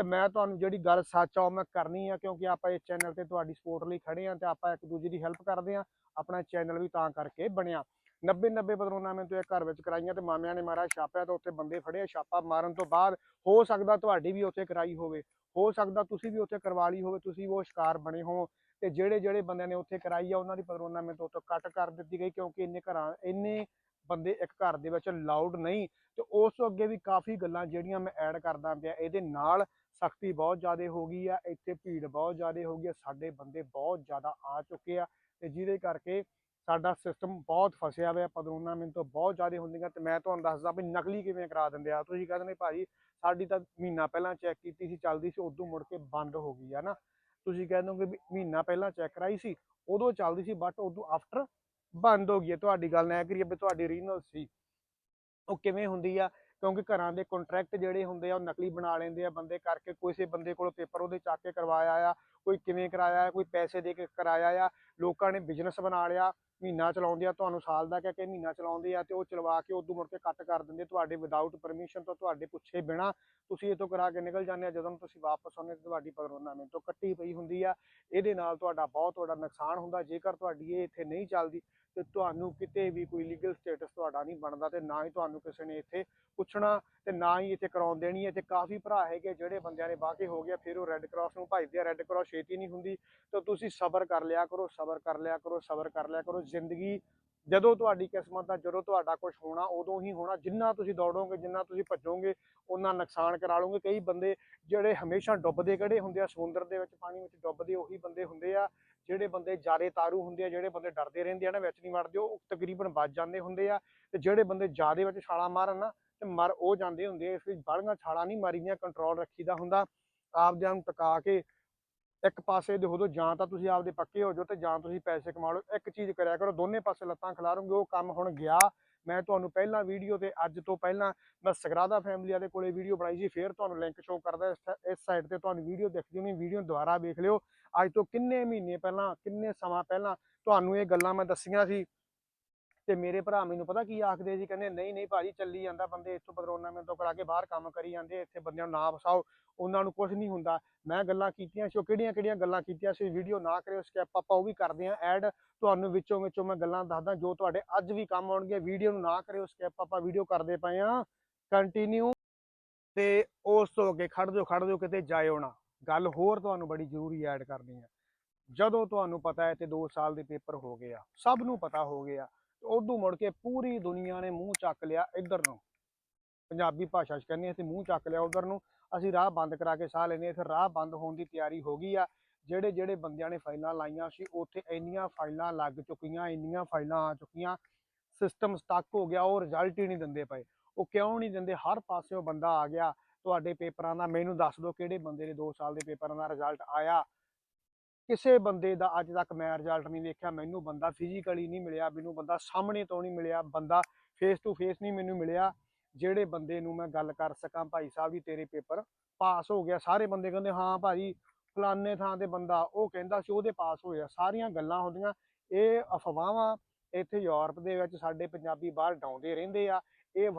ਤੇ ਮੈਂ ਤੁਹਾਨੂੰ ਜਿਹੜੀ ਗੱਲ ਸੱਚ ਆ ਉਹ ਮੈਂ ਕਰਨੀ ਆ, ਕਿਉਂਕਿ ਆਪਾਂ ਇਸ ਚੈਨਲ ਤੇ ਤੁਹਾਡੀ ਸਪੋਰਟ ਲਈ ਖੜੇ ਆ ਤੇ ਆਪਾਂ ਇੱਕ ਦੂਜੇ ਦੀ ਹੈਲਪ ਕਰਦੇ ਆ, ਆਪਣਾ ਚੈਨਲ ਵੀ ਤਾਂ ਕਰਕੇ ਬਣਿਆ। 90 90 ਬਦਰੋਨਾ ਮੈਂ ਤੋਂ ਇਹ ਘਰ ਵਿੱਚ ਕਰਾਈਆਂ ਤੇ ਮਾਮਿਆਂ ਨੇ ਮਾਰਾ ਛਾਪਿਆ ਤਾਂ ਉੱਥੇ ਬੰਦੇ ਫੜੇ ਛਾਪਾ ਮਾਰਨ ਤੋਂ ਬਾਅਦ ਹੋ ਸਕਦਾ ਤੁਹਾਡੀ ਵੀ ਉੱਥੇ ਕਰਾਈ ਹੋਵੇ, ਹੋ ਸਕਦਾ ਤੁਸੀਂ ਵੀ ਉੱਥੇ ਕਰਵਾ ਲਈ ਹੋਵੇ, ਤੁਸੀਂ ਵੀ ਉਹ ਸ਼ਿਕਾਰ ਬਣੇ ਹੋ ਤੇ ਜਿਹੜੇ ਜਿਹੜੇ ਬੰਦਿਆਂ ਨੇ ਉੱਥੇ ਕਰਾਈ ਆ, ਉਹਨਾਂ ਦੀ ਪਦਰੋਨਾ ਮੈਂ ਤੋਂ ਉੱਥੋਂ ਕੱਟ ਕਰ ਦਿੱਤੀ ਗਈ ਕਿਉਂਕਿ ਇੰਨੇ ਘਰਾਂ, ਇੰਨੇ ਬੰਦੇ ਇੱਕ ਘਰ ਦੇ ਵਿੱਚ ਲਾਊਡ ਨਹੀਂ ਤੇ ਉਸ ਤੋਂ ਅੱਗੇ ਵੀ ਕਾਫੀ ਗੱਲਾਂ ਜਿਹੜੀਆਂ ਮੈਂ ਐਡ ਕਰਦਾ ਪਿਆ, ਇਹਦੇ ਨਾਲ ਸਖਤੀ ਬਹੁਤ ਜ਼ਿਆਦਾ ਹੋ ਗਈ ਆ, ਇੱਥੇ ਭੀੜ ਬਹੁਤ ਜ਼ਿਆਦਾ ਹੋ ਗਈ ਆ, ਸਾਡੇ ਬੰਦੇ ਬਹੁਤ ਜ਼ਿਆਦਾ ਆ ਚੁੱਕੇ ਆ ਤੇ ਜਿਹਦੇ ਕਰਕੇ ਸਾਡਾ ਸਿਸਟਮ ਬਹੁਤ ਫਸਿਆ ਹੋਇਆ ਪਦਰੋਨਾ ਮੈਨੂੰ ਤੋਂ ਬਹੁਤ ਜ਼ਿਆਦਾ ਹੁੰਦੀਆਂ ਤੇ ਮੈਂ ਤੁਹਾਨੂੰ ਦੱਸਦਾ ਵੀ ਨਕਲੀ ਕਿਵੇਂ ਕਰਾ ਦਿੰਦੇ ਆ। ਤੁਸੀਂ ਕਹਿੰਦੇ ਨੇ ਭਾਜੀ, ਸਾਡੀ ਤਾਂ ਮਹੀਨਾ ਪਹਿਲਾਂ ਚੈੱਕ ਕੀਤੀ ਸੀ, ਚੱਲਦੀ ਸੀ, ਉਦੋਂ ਮੁੜ ਕੇ ਬੰਦ ਹੋ ਗਈ ਆ ਨਾ। ਤੁਸੀਂ ਕਹਿੰਦੋਗੇ ਵੀ ਮਹੀਨਾ ਪਹਿਲਾਂ ਚੈੱਕ ਕਰਾਈ ਸੀ, ਉਦੋਂ ਚੱਲਦੀ ਸੀ ਬਟ ਉਦੋਂ ਆਫਟਰ ਬੰਦ ਹੋ ਗਈ ਹੈ ਤੁਹਾਡੀ ਗੱਲ ਨਾਲ ਐਗਰੀ ਵੀ ਤੁਹਾਡੀ ਰੀਜਨਲ ਸੀ। ਉਹ ਕਿਵੇਂ ਹੁੰਦੀ ਆ ਕਿਉਂਕਿ ਘਰਾਂ ਦੇ ਕੰਟਰੈਕਟ ਜਿਹੜੇ ਹੁੰਦੇ ਆ, ਉਹ ਨਕਲੀ ਬਣਾ ਲੈਂਦੇ ਆ ਬੰਦੇ ਕਰਕੇ। ਕਿਸੇ ਬੰਦੇ ਕੋਲ ਪੇਪਰ ਉਹਦੇ ਚੱਕ ਕੇ ਕਰਵਾਇਆ ਆ, ਕੋਈ ਕਿਵੇਂ ਕਰਾਇਆ ਆ, ਕੋਈ ਪੈਸੇ ਦੇ ਕੇ ਕਰਾਇਆ ਆ। ਲੋਕਾਂ ਨੇ ਬਿਜ਼ਨਸ ਬਣਾ ਲਿਆ। ਮਹੀਨਾ ਚਲਾਉਂਦੇ ਆ, ਤੁਹਾਨੂੰ ਸਾਲ ਦਾ ਕਹਿ ਕੇ ਮਹੀਨਾ ਚਲਾਉਂਦੇ ਆ ਤੇ ਉਹ ਚਲਵਾ ਕੇ ਉਦੋਂ ਮੁੜ ਕੇ ਕੱਟ ਕਰ ਦਿੰਦੇ ਤੁਹਾਡੇ ਵਿਦਆਊਟ ਪਰਮਿਸ਼ਨ ਤੋਂ ਤੁਹਾਡੇ ਪੁੱਛੇ ਬਿਨਾ ਤੁਸੀਂ ਇਹ ਕਰਾ ਕੇ ਨਿਕਲ ਜਾਂਦੇ ਆ, ਜਦੋਂ ਤੁਸੀਂ ਵਾਪਸ ਆਉਂਦੇ ਤੇ ਤੁਹਾਡੀ ਪਗਰੋਨਾ ਮਿੰਟ ਤੋਂ ਕੱਟੀ ਪਈ ਹੁੰਦੀ ਆ, ਇਹਦੇ ਨਾਲ ਤੁਹਾਡਾ ਬਹੁਤ ਵੱਡਾ ਨੁਕਸਾਨ ਹੁੰਦਾ, ਜੇਕਰ ਤੁਹਾਡੀ ਇਹ ਇੱਥੇ ਨਹੀਂ ਚੱਲਦੀ ਤੇ ਤੁਹਾਨੂੰ ਕਿਤੇ ਵੀ ਕੋਈ ਲੀਗਲ ਸਟੇਟਸ ਤੁਹਾਡਾ ਨਹੀਂ ਬਣਦਾ ਤੇ ਨਾ ਹੀ ਤੁਹਾਨੂੰ ਕਿਸੇ ਨੇ ਇੱਥੇ ਪੁੱਛਣਾ ਤੇ ਨਾ ਹੀ ਇੱਥੇ ਕਰਾਉਣ ਦੇਣੀ ਹੈ, ਤੇ ਕਾਫੀ ਭਰਾ ਹੈਗੇ ਜਿਹੜੇ ਬੰਦਿਆਂ ਨੇ ਵਾਕੇ ਹੋ ਗਿਆ, ਫਿਰ ਉਹ ਰੈੱਡ ਕਰਾਸ ਨੂੰ ਭਜਦੇ ਆ ਰੈੱਡ ਕਰਾਸ ਛੇਤੀ ਨਹੀਂ ਹੁੰਦੀ, ਤਾਂ ਤੁਸੀਂ ਸਬਰ ਕਰ ਲਿਆ ਕਰੋ, ਸਬਰ ਕਰ ਲਿਆ ਕਰੋ, ਸਬਰ ਕਰ ਲਿਆ ਕਰੋ ਜ਼ਿੰਦਗੀ, ਜਦੋਂ ਤੁਹਾਡੀ ਕਿਸਮਤ ਦਾ ਜਦੋਂ ਤੁਹਾਡਾ ਕੁਝ ਹੋਣਾ, ਉਦੋਂ ਹੀ ਹੋਣਾ, ਜਿੰਨਾ ਤੁਸੀਂ ਦੌੜੋਗੇ, ਜਿੰਨਾ ਤੁਸੀਂ ਭੱਜੋਗੇ ਉਹਨਾਂ ਨੁਕਸਾਨ ਕਰਾ ਲਓਗੇ। ਕਈ ਬੰਦੇ ਜਿਹੜੇ ਹਮੇਸ਼ਾ ਡੁੱਬਦੇ ਕਿਹੜੇ ਹੁੰਦੇ ਆ, ਸਮੁੰਦਰ ਦੇ ਵਿੱਚ, ਪਾਣੀ ਵਿੱਚ ਡੁੱਬਦੇ, ਉਹੀ ਬੰਦੇ ਹੁੰਦੇ ਆ। ਜਿਹੜੇ ਬੰਦੇ ਜਾਰੇ ਤਾਰੂ ਹੁੰਦੇ ਆ, ਜਿਹੜੇ ਬੰਦੇ ਡਰਦੇ ਰਹਿੰਦੇ ਆ ਨਾ, ਵਿੱਚ ਨਹੀਂ ਵੜਦੇ, ਉਹ ਤਕਰੀਬਨ ਵੱਜ ਜਾਂਦੇ ਹੁੰਦੇ ਆ। ਤੇ ਜਿਹੜੇ ਬੰਦੇ ਜਾਰੇ ਵਿੱਚ ਛਾਲਾਂ ਮਾਰਨ ਨਾ, ਤੇ ਮਰ ਉਹ ਜਾਂਦੇ ਹੁੰਦੇ ਆ, ਇਸ ਲਈ ਬਾਹਲੀਆਂ ਛਾਲਾਂ ਨਹੀਂ ਮਾਰੀਦੀਆਂ ਕੰਟਰੋਲ ਰੱਖੀਦਾ ਹੁੰਦਾ। ਆਪ ਨੂੰ ਟਿਕਾ ਕੇ ਇੱਕ ਪਾਸੇ ਦੇ ਹੋ ਜਾਂ ਤਾਂ ਤੁਸੀਂ ਆਪਦੇ ਪੱਕੇ ਹੋ ਜਾਓ ਤੇ ਜਾਂ ਤੁਸੀਂ ਪੈਸੇ ਕਮਾ ਲਓ। ਇੱਕ ਚੀਜ਼ ਕਰਿਆ ਕਰੋ, ਦੋਨੇ ਪਾਸੇ ਲੱਤਾਂ ਖਿਲਾਰੋਗੇ ਉਹ ਕੰਮ ਹੁਣ ਗਿਆ। ਮੈਂ ਤੁਹਾਨੂੰ ਪਹਿਲਾਂ ਵੀਡੀਓ ਤੇ ਅੱਜ ਤੋਂ ਪਹਿਲਾਂ ਮੈਂ ਸਗਰਾਦਾ ਫੈਮਿਲੀ ਦੇ ਕੋਲੇ ਵੀਡੀਓ ਬਣਾਈ ਸੀ, ਫੇਰ ਤੁਹਾਨੂੰ ਲਿੰਕ ਸ਼ੋ ਕਰਦਾ ਇਸ ਇਸ ਸਾਈਡ ਤੇ ਤੁਹਾਨੂੰ ਵੀਡੀਓ ਦਿਖਦੀ ਹੋਣੀ, ਵੀਡੀਓ ਦੁਬਾਰਾ ਵੇਖ ਲਿਓ। ਅੱਜ ਤੋਂ ਕਿੰਨੇ ਮਹੀਨੇ ਪਹਿਲਾਂ, ਕਿੰਨੇ ਸਮਾਂ ਪਹਿਲਾਂ ਤੁਹਾਨੂੰ ਇਹ ਗੱਲਾਂ ਮੈਂ ਦੱਸੀਆਂ ਸੀ ਤੇ ਮੇਰੇ ਭਰਾ ਮੈਨੂੰ ਪਤਾ ਕੀ ਆਖਦੇ ਜੀ ਕਹਿੰਦੇ ਨਹੀਂ ਨਹੀਂ ਭਾਜੀ ਚੱਲੀ ਜਾਂਦਾ ਬੰਦੇ ਇੱਥੋਂ ਪਦਰੋਨਾ ਮੈਂ ਤੋਂ ਕਰਾ ਕੇ ਬਾਹਰ ਕੰਮ ਕਰੀ ਜਾਂਦੇ, ਇੱਥੇ ਬੰਦਿਆਂ ਨੂੰ ਨਾ ਫਸਾਓ ਉਹਨਾਂ ਨੂੰ ਕੁਝ ਨਹੀਂ ਹੁੰਦਾ। ਮੈਂ ਗੱਲਾਂ ਕੀਤੀਆਂ ਸੀ, ਉਹ ਕਿਹੜੀਆਂ ਕਿਹੜੀਆਂ ਗੱਲਾਂ ਕੀਤੀਆਂ ਸੀ ਵੀਡੀਓ ਨਾ ਕਰਿਓ ਸਕਿਪ ਆਪਾਂ ਉਹ ਵੀ ਕਰਦੇ ਆਂ ਐਡ ਤੁਹਾਨੂੰ ਵਿੱਚੋਂ ਵਿੱਚੋਂ ਮੈਂ ਗੱਲਾਂ ਦੱਸਦਾ, ਜੋ ਤੁਹਾਡੇ ਅੱਜ ਵੀ ਕੰਮ ਆਉਣਗੇ ਵੀਡੀਓ ਨੂੰ ਨਾ ਕਰਿਓ ਸਕਿਪ ਆਪਾਂ ਵੀਡੀਓ ਕਰਦੇ ਪਏ ਆਂ ਕੰਟੀਨਿਊ ਤੇ ਉਸ ਤੋਂ ਅੱਗੇ ਖੜ ਜਾਓ ਖੜ ਜਾਓ, ਕਿਤੇ ਜਾਇਓ ਨਾ। ਗੱਲ ਹੋਰ ਤੁਹਾਨੂੰ ਬੜੀ ਜ਼ਰੂਰੀ ਐਡ ਕਰਨੀ ਹੈ। ਜਦੋਂ ਤੁਹਾਨੂੰ ਪਤਾ ਹੈ ਤੇ 2 ਸਾਲ ਦੇ ਪੇਪਰ ਹੋ ਗਏ ਆ, ਸਭ ਨੂੰ ਪਤਾ ਹੋ ਗਿਆ। ਉਦੋਂ ਮੁੜ ਕੇ ਪੂਰੀ ਦੁਨੀਆ ਨੇ ਮੂੰਹ ਚੱਕ ਲਿਆ ਇੱਧਰ ਨੂੰ। ਪੰਜਾਬੀ ਭਾਸ਼ਾ 'ਚ ਕਹਿੰਦੇ ਅਸੀਂ ਮੂੰਹ ਚੱਕ ਲਿਆ ਉਧਰ ਨੂੰ, ਅਸੀਂ ਰਾਹ ਬੰਦ ਕਰਾ ਕੇ ਸਾਹ ਲੈਨੇ ਇੱਥੇ ਰਾਹ ਬੰਦ ਹੋਣ ਦੀ ਤਿਆਰੀ ਹੋ ਗਈ ਆ। ਜਿਹੜੇ ਜਿਹੜੇ ਬੰਦਿਆਂ ਨੇ ਫਾਈਲਾਂ ਲਾਈਆਂ ਸੀ, ਉੱਥੇ ਇੰਨੀਆਂ ਫਾਈਲਾਂ ਲੱਗ ਚੁੱਕੀਆਂ, ਇੰਨੀਆਂ ਫਾਈਲਾਂ ਆ ਚੁੱਕੀਆਂ। ਸਿਸਟਮ ਸਟਕ ਹੋ ਗਿਆ, ਉਹ ਰਿਜ਼ਲਟ ਹੀ ਨਹੀਂ ਦਿੰਦੇ ਪਏ। ਉਹ ਕਿਉਂ ਨਹੀਂ ਦਿੰਦੇ? ਹਰ ਪਾਸਿਓਂ ਬੰਦਾ ਆ ਗਿਆ। ਤੁਹਾਡੇ ਪੇਪਰਾਂ ਦਾ ਮੈਨੂੰ ਦੱਸ ਦਿਓ ਕਿਹੜੇ ਬੰਦੇ ਦੇ 2 ਸਾਲ ਦੇ ਪੇਪਰਾਂ ਦਾ ਰਿਜ਼ਲਟ ਆਇਆ। ਕਿਸੇ ਬੰਦੇ ਦਾ ਅੱਜ ਤੱਕ ਮੈਂ ਰਿਜ਼ਲਟ ਨਹੀਂ ਦੇਖਿਆ ਮੈਨੂੰ ਬੰਦਾ ਫਿਜ਼ੀਕਲੀ ਨਹੀਂ ਮਿਲਿਆ, ਮੈਨੂੰ ਬੰਦਾ ਸਾਹਮਣੇ ਤੋਂ ਨਹੀਂ ਮਿਲਿਆ, ਬੰਦਾ ਫੇਸ ਟੂ ਫੇਸ ਨਹੀਂ ਮੈਨੂੰ ਮਿਲਿਆ, ਜਿਹੜੇ ਬੰਦੇ ਨੂੰ ਮੈਂ ਗੱਲ ਕਰ ਸਕਾਂ ਭਾਈ ਸਾਹਿਬ ਵੀ ਤੇਰੇ ਪੇਪਰ ਪਾਸ ਹੋ ਗਿਆ, ਸਾਰੇ ਬੰਦੇ ਕਹਿੰਦੇ, ਹਾਂ ਭਾਜੀ ਫਲਾਨੇ ਥਾਂ ਤੇ ਬੰਦਾ, ਉਹ ਕਹਿੰਦਾ ਸੀ ਉਹਦੇ ਪਾਸ ਹੋਇਆ, ਸਾਰੀਆਂ ਗੱਲਾਂ ਹੁੰਦੀਆਂ, ਇਹ ਅਫਵਾਹਾਂ ਇੱਥੇ ਯੂਰਪ ਦੇ ਵਿੱਚ ਸਾਡੇ ਪੰਜਾਬੀ ਬਾਹਰ ਡਾਉਂਦੇ ਰਹਿੰਦੇ ਆ ਇਹ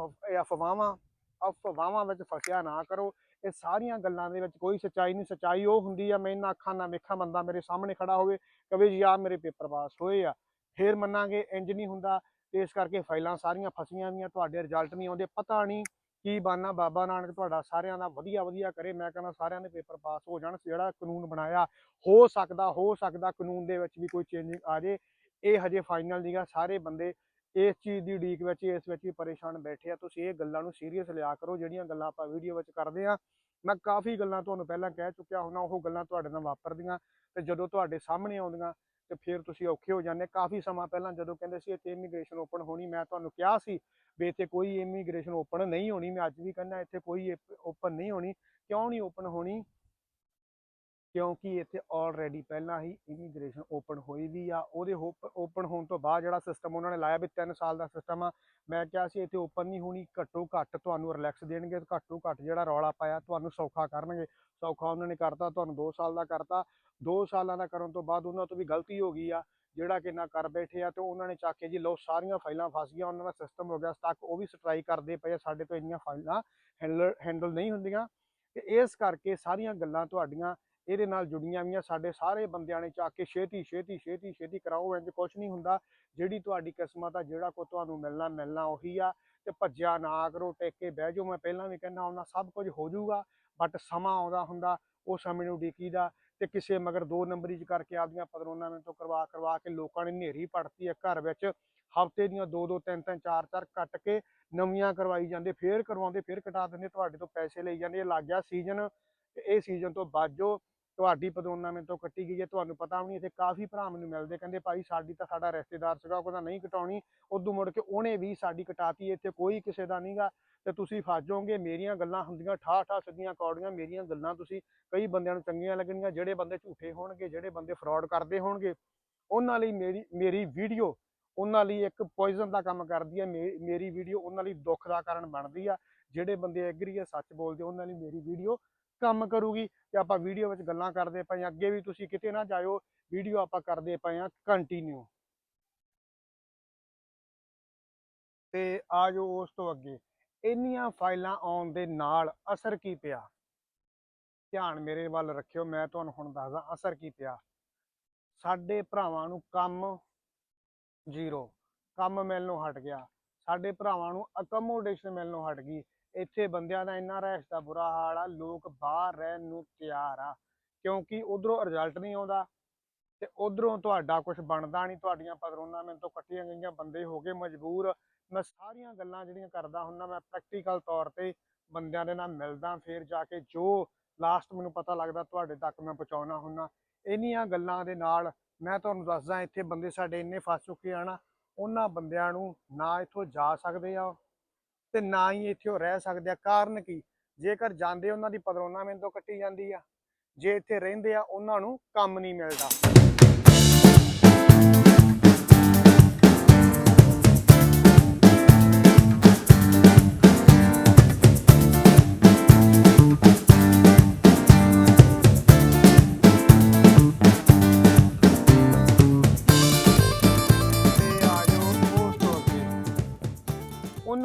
ਅਫਵਾਹਾਂ ਅਫਵਾਹਾਂ ਵਿੱਚ ਫਸਿਆ ਨਾ ਕਰੋ ਇਹ ਸਾਰੀਆਂ ਗੱਲਾਂ ਦੇ ਵਿੱਚ ਕੋਈ ਸੱਚਾਈ ਨਹੀਂ, ਸੱਚਾਈ ਉਹ ਹੁੰਦੀ ਆ, ਮੈਂ ਇਹਨਾਂ ਅੱਖਾਂ ਨਾਲ ਵੇਖਾਂ, ਬੰਦਾ ਮੇਰੇ ਸਾਹਮਣੇ ਖੜਾ ਹੋਵੇ, ਕਵੇ ਜੀ ਆ ਮੇਰੇ ਪੇਪਰ ਪਾਸ ਹੋਏ ਆ। ਫੇਰ ਮੰਨਾਂਗੇ ਇੰਜ ਨਹੀਂ ਹੁੰਦਾ ਤੇ ਇਸ ਕਰਕੇ ਫਾਈਲਾਂ ਸਾਰੀਆਂ ਫਸੀਆਂ ਵੀਆਂ ਤੁਹਾਡੇ ਰਿਜ਼ਲਟ ਨਹੀਂ ਆਉਂਦੇ, ਪਤਾ ਨਹੀਂ ਕੀ ਬਾਨਾ, ਬਾਬਾ ਨਾਨਕ ਤੁਹਾਡਾ ਸਾਰਿਆਂ ਦਾ ਵਧੀਆ ਵਧੀਆ ਕਰੇ, ਮੈਂ ਕਹਿੰਦਾ ਸਾਰਿਆਂ ਦੇ ਪੇਪਰ ਪਾਸ ਹੋ ਜਾਣ, ਜਿਹੜਾ ਕਾਨੂੰਨ ਬਣਾਇਆ, ਹੋ ਸਕਦਾ ਹੋ ਸਕਦਾ ਕਾਨੂੰਨ ਦੇ ਵਿੱਚ ਵੀ ਕੋਈ ਚੇਂਜਿੰਗ ਆ ਜੇ, ਇਹ ਹਜੇ ਫਾਈਨਲ ਨਹੀਂਗਾ ਸਾਰੇ ਬੰਦੇ ਇਸ ਚੀਜ਼ ਦੀ ਉਡੀਕ ਵਿੱਚ ਇਸ ਵਿੱਚ ਵੀ ਪਰੇਸ਼ਾਨ ਬੈਠੇ ਆ। ਤੁਸੀਂ ਇਹ ਗੱਲਾਂ ਨੂੰ ਸੀਰੀਅਸ ਲਿਆ ਕਰੋ, ਜਿਹੜੀਆਂ ਗੱਲਾਂ ਆਪਾਂ ਵੀਡੀਓ ਵਿੱਚ ਕਰਦੇ ਆ। ਮੈਂ ਕਾਫੀ ਗੱਲਾਂ ਤੁਹਾਨੂੰ ਪਹਿਲਾਂ ਕਹਿ ਚੁੱਕਿਆ ਹੁਣਾ, ਉਹ ਗੱਲਾਂ ਤੁਹਾਡੇ ਨਾਲ ਵਾਪਰਦੀਆਂ ਤੇ ਜਦੋਂ ਤੁਹਾਡੇ ਸਾਹਮਣੇ ਆਉਂਦੀਆਂ ਤੇ ਫਿਰ ਤੁਸੀਂ ਔਖੇ ਹੋ ਜਾਂਦੇ। ਕਾਫੀ ਸਮਾਂ ਪਹਿਲਾਂ ਜਦੋਂ ਕਹਿੰਦੇ ਸੀ ਇੱਥੇ ਇਮੀਗ੍ਰੇਸ਼ਨ ਓਪਨ ਹੋਣੀ, ਮੈਂ ਤੁਹਾਨੂੰ ਕਿਹਾ ਸੀ ਵੀ ਇੱਥੇ ਕੋਈ ਇਮੀਗ੍ਰੇਸ਼ਨ ਓਪਨ ਨਹੀਂ ਹੋਣੀ। ਮੈਂ ਅੱਜ ਵੀ ਕਹਿੰਦਾ ਇੱਥੇ ਕੋਈ ਓਪਨ ਨਹੀਂ ਹੋਣੀ। ਕਿਉਂ ਨਹੀਂ ਓਪਨ ਹੋਣੀ? ਕਿਉਂਕਿ ਇੱਥੇ ਆਲਰੇਡੀ ਪਹਿਲਾਂ ਹੀ ਇਮੀਗ੍ਰੇਸ਼ਨ ਓਪਨ ਹੋਈ ਵੀ ਆ ਉਹਦੇ ਓਪਨ ਹੋਣ ਤੋਂ ਬਾਅਦ ਜਿਹੜਾ ਸਿਸਟਮ ਉਹਨਾਂ ਨੇ ਲਾਇਆ ਵੀ 3 ਸਾਲ ਦਾ ਸਿਸਟਮ ਆ ਮੈਂ ਕਿਹਾ ਸੀ ਇੱਥੇ ਓਪਨ ਨਹੀਂ ਹੋਣੀ ਘੱਟੋ ਘੱਟ ਤੁਹਾਨੂੰ ਰਿਲੈਕਸ ਦੇਣਗੇ ਘੱਟੋ ਘੱਟ ਜਿਹੜਾ ਰੌਲਾ ਪਾਇਆ ਤੁਹਾਨੂੰ ਸੌਖਾ ਕਰਨਗੇ। ਸੌਖਾ ਉਹਨਾਂ ਨੇ ਕਰਤਾ ਤੁਹਾਨੂੰ 2 ਸਾਲ ਦਾ ਕਰਤਾ। 2 ਸਾਲਾਂ ਦਾ ਕਰਨ ਤੋਂ ਬਾਅਦ ਉਹਨਾਂ ਤੋਂ ਵੀ ਗਲਤੀ ਹੋ ਗਈ ਆ ਜਿਹੜਾ ਕਿ ਨਾ ਕਰ ਬੈਠੇ ਆ ਤੇ ਉਹਨਾਂ ਨੇ ਚੱਕ ਕੇ ਜੀ ਲਓ ਸਾਰੀਆਂ ਫਾਈਲਾਂ ਫਸ ਗਈਆਂ ਉਹਨਾਂ ਦਾ ਸਿਸਟਮ ਹੋ ਗਿਆ ਸਟਕ ਉਹ ਵੀ ਸਟ੍ਰਾਈਕ ਕਰਦੇ ਪਏ ਆ, ਸਾਡੇ ਤੋਂ ਇੰਨੀਆਂ ਫਾਈਲਾਂ ਹੈਂਡਲ ਹੈਂਡਲ ਨਹੀਂ ਹੁੰਦੀਆਂ। ਤੇ ਇਸ ਕਰਕੇ ਸਾਰੀਆਂ ਗੱਲਾਂ ਤੁਹਾਡੀਆਂ ਇਹਦੇ ਨਾਲ ਜੁੜੀਆਂ ਵੀਆਂ ਸਾਡੇ ਸਾਰੇ ਬੰਦਿਆਂ ਨੇ ਚੱਕ ਕੇ ਛੇਤੀ ਛੇਤੀ ਛੇਤੀ ਛੇਤੀ ਕਰਾਓ ਇੰਜ ਕੁਝ ਨਹੀਂ ਹੁੰਦਾ। ਜਿਹੜੀ ਤੁਹਾਡੀ ਕਿਸਮਤ ਆ, ਜਿਹੜਾ ਕੋ ਤੁਹਾਨੂੰ ਮਿਲਣਾ ਮਿਲਣਾ ਉਹੀ ਆ। ਤੇ ਭੱਜਿਆ ਨਾ ਕਰੋ, ਟੇਕ ਕੇ ਬਹਿ ਜਾਓ। ਮੈਂ ਪਹਿਲਾਂ ਵੀ ਕਹਿੰਦਾ ਹੁੰਦਾ, ਸਭ ਕੁਝ ਹੋ ਜਾਊਗਾ ਬਟ ਸਮਾਂ ਆਉਂਦਾ ਹੁੰਦਾ, ਉਹ ਸਮੇਂ ਨੂੰ ਉਡੀਕੀਦਾ। ਤੇ ਕਿਸੇ ਮਗਰ ਦੋ ਨੰਬਰੀ ਚ ਕਰਕੇ ਆਪਦੀਆਂ ਪਦਰੋਨਾਂ ਮੈਂ ਤੋਂ ਕਰਵਾ ਕਰਵਾ ਕੇ ਲੋਕਾਂ ਨੇ ਨੇਰੀ ਪੜਤੀ ਹੈ ਘਰ ਵਿੱਚ। ਹਫ਼ਤੇ ਦੀਆਂ ਦੋ ਦੋ, ਤਿੰਨ ਤਿੰਨ, ਚਾਰ ਚਾਰ ਕੱਟ ਕੇ ਨਵੀਆਂ ਕਰਵਾਈ ਜਾਂਦੇ, ਫੇਰ ਕਰਵਾਉਂਦੇ, ਫੇਰ ਕਟਾ ਦਿੰਦੇ, ਤੁਹਾਡੇ ਤੋਂ ਪੈਸੇ ਲਈ ਜਾਂਦੇ, ਇਹ ਲੱਗ ਗਿਆ ਸੀਜ਼ਨ ਤੇ ਇਹ ਸੀਜ਼ਨ ਤੋਂ ਬਾਜੋ ਤੁਹਾਡੀ ਪਦੋਨਾ ਤੋਂ ਕੱਟੀ ਗਈ ਹੈ, ਤੁਹਾਨੂੰ ਪਤਾ ਵੀ ਨਹੀਂ, ਇੱਥੇ ਕਾਫੀ ਭਰਾ ਮੈਨੂੰ ਮਿਲਦੇ, ਕਹਿੰਦੇ ਭਾਈ ਸਾਡੀ ਤਾਂ ਸਾਡਾ ਰਿਸ਼ਤੇਦਾਰ ਸੀਗਾ, ਉਹ ਕਹਿੰਦਾ ਨਹੀਂ ਕਟਾਉਣੀ, ਉਦੋਂ ਮੁੜ ਕੇ ਉਹਨੇ ਵੀ ਸਾਡੀ ਕਟਾਤੀ, ਇੱਥੇ ਕੋਈ ਕਿਸੇ ਦਾ ਨਹੀਂਗਾ ਤੇ ਤੁਸੀਂ ਫਸ ਜਾਓਗੇ, ਮੇਰੀਆਂ ਗੱਲਾਂ ਹੁੰਦੀਆਂ ਠਾ ਠਾ ਸਿੱਧੀਆਂ ਕੌੜੀਆਂ, ਮੇਰੀਆਂ ਗੱਲਾਂ ਤੁਸੀਂ ਕਈ ਬੰਦਿਆਂ ਨੂੰ ਚੰਗੀਆਂ ਲੱਗਣਗੀਆਂ ਜਿਹੜੇ ਬੰਦੇ ਝੂਠੇ ਹੋਣਗੇ, ਜਿਹੜੇ ਬੰਦੇ ਫਰਾਡ ਕਰਦੇ ਹੋਣਗੇ, ਉਹਨਾਂ ਲਈ ਮੇਰੀ ਮੇਰੀ ਵੀਡੀਓ ਉਹਨਾਂ ਲਈ ਇੱਕ ਪੋਇਜ਼ਨ ਦਾ ਕੰਮ ਕਰਦੀ ਹੈ, ਮੇ- ਮੇਰੀ ਵੀਡੀਓ ਉਹਨਾਂ ਲਈ ਦੁੱਖ ਦਾ ਕਾਰਨ ਬਣਦੀ ਆ, ਜਿਹੜੇ ਬੰਦੇ ਐਗਰੀ ਆ, ਸੱਚ ਬੋਲਦੇ ਉਹਨਾਂ ਲਈ ਮੇਰੀ ਵੀਡੀਓ ਕੰਮ ਕਰੂਗੀ ਤੇ ਆਪਾਂ ਵੀਡੀਓ ਵਿੱਚ ਗੱਲਾਂ ਕਰਦੇ ਪਏ ਅੱਗੇ ਵੀ ਤੁਸੀਂ ਕਿਤੇ ਨਾ ਜਾਇਓ ਵੀਡੀਓ ਆਪਾਂ ਕਰਦੇ ਪਏ ਹਾਂ ਕੰਟੀਨਿਊ ਤੇ ਆ ਜਾਓ ਉਸ ਤੋਂ ਅੱਗੇ। ਇੰਨੀਆਂ ਫਾਈਲਾਂ ਆਉਣ ਦੇ ਨਾਲ ਅਸਰ ਕੀ ਪਿਆ? ਧਿਆਨ ਮੇਰੇ ਵੱਲ ਰੱਖਿਓ, ਮੈਂ ਤੁਹਾਨੂੰ ਹੁਣ ਦੱਸਦਾ, ਅਸਰ ਕੀ ਪਿਆ? ਸਾਡੇ ਭਰਾਵਾਂ ਨੂੰ ਕੰਮ ਜ਼ੀਰੋ। ਕੰਮ ਮਿਲਣੋਂ ਹਟ ਗਿਆ। ਸਾਡੇ ਭਰਾਵਾਂ ਨੂੰ ਅਕਮੋਡੇਸ਼ਨ ਮਿਲਣੋਂ ਹਟ ਗਈ। ਇੱਥੇ ਬੰਦਿਆਂ ਦਾ ਇੰਨਾ ਰਹਿਸ਼ ਦਾ ਬੁਰਾ ਹਾਲ ਆ, ਲੋਕ ਬਾਹਰ ਰਹਿਣ ਨੂੰ ਤਿਆਰ ਆ, ਕਿਉਂਕਿ ਉਧਰੋਂ ਰਿਜ਼ਲਟ ਨਹੀਂ ਆਉਂਦਾ ਤੇ ਉਧਰੋਂ ਤੁਹਾਡਾ ਕੁਝ ਬਣਦਾ ਨਹੀਂ, ਤੁਹਾਡੀਆਂ ਪਦਰੋਨਾਂ ਮੈਨੂੰ ਤੋਂ ਕੱਟੀਆਂ ਗਈਆਂ, ਬੰਦੇ ਹੋ ਗਏ ਮਜਬੂਰ। ਮੈਂ ਸਾਰੀਆਂ ਗੱਲਾਂ ਜਿਹੜੀਆਂ ਕਰਦਾ ਹੁੰਦਾ, ਮੈਂ ਪ੍ਰੈਕਟੀਕਲ ਤੌਰ ਤੇ ਬੰਦਿਆਂ ਦੇ ਨਾਲ ਮਿਲਦਾ, ਫਿਰ ਜਾ ਕੇ ਜੋ ਲਾਸਟ ਮੈਨੂੰ ਪਤਾ ਲੱਗਦਾ ਤੁਹਾਡੇ ਤੱਕ ਮੈਂ ਪਹੁੰਚਾਉਣਾ ਹੁੰਦਾ। ਇੰਨੀਆਂ ਗੱਲਾਂ ਦੇ ਨਾਲ ਮੈਂ ਤੁਹਾਨੂੰ ਦੱਸਦਾ, ਇੱਥੇ ਬੰਦੇ ਸਾਡੇ ਇੰਨੇ ਫਸ ਚੁੱਕੇ ਆ ਨਾ, ਉਹਨਾਂ ਬੰਦਿਆਂ ਨੂੰ ਨਾ ਇੱਥੋਂ ਜਾ ਸਕਦੇ ਆ। ਤੇ ਨਾ ਹੀ ਇੱਥੇ ਉਹ ਰਹਿ ਸਕਦੇ ਆ। ਕਾਰਨ ਕੀ? ਜੇਕਰ ਜਾਂਦੇ ਉਹਨਾਂ ਦੀ ਪਦਰੋਨਾ ਮੈਨੂੰ ਤੋਂ ਕੱਟੀ ਜਾਂਦੀ ਆ, ਜੇ ਇੱਥੇ ਰਹਿੰਦੇ ਆ, ਉਹਨਾਂ ਨੂੰ ਕੰਮ ਨਹੀਂ ਮਿਲਦਾ।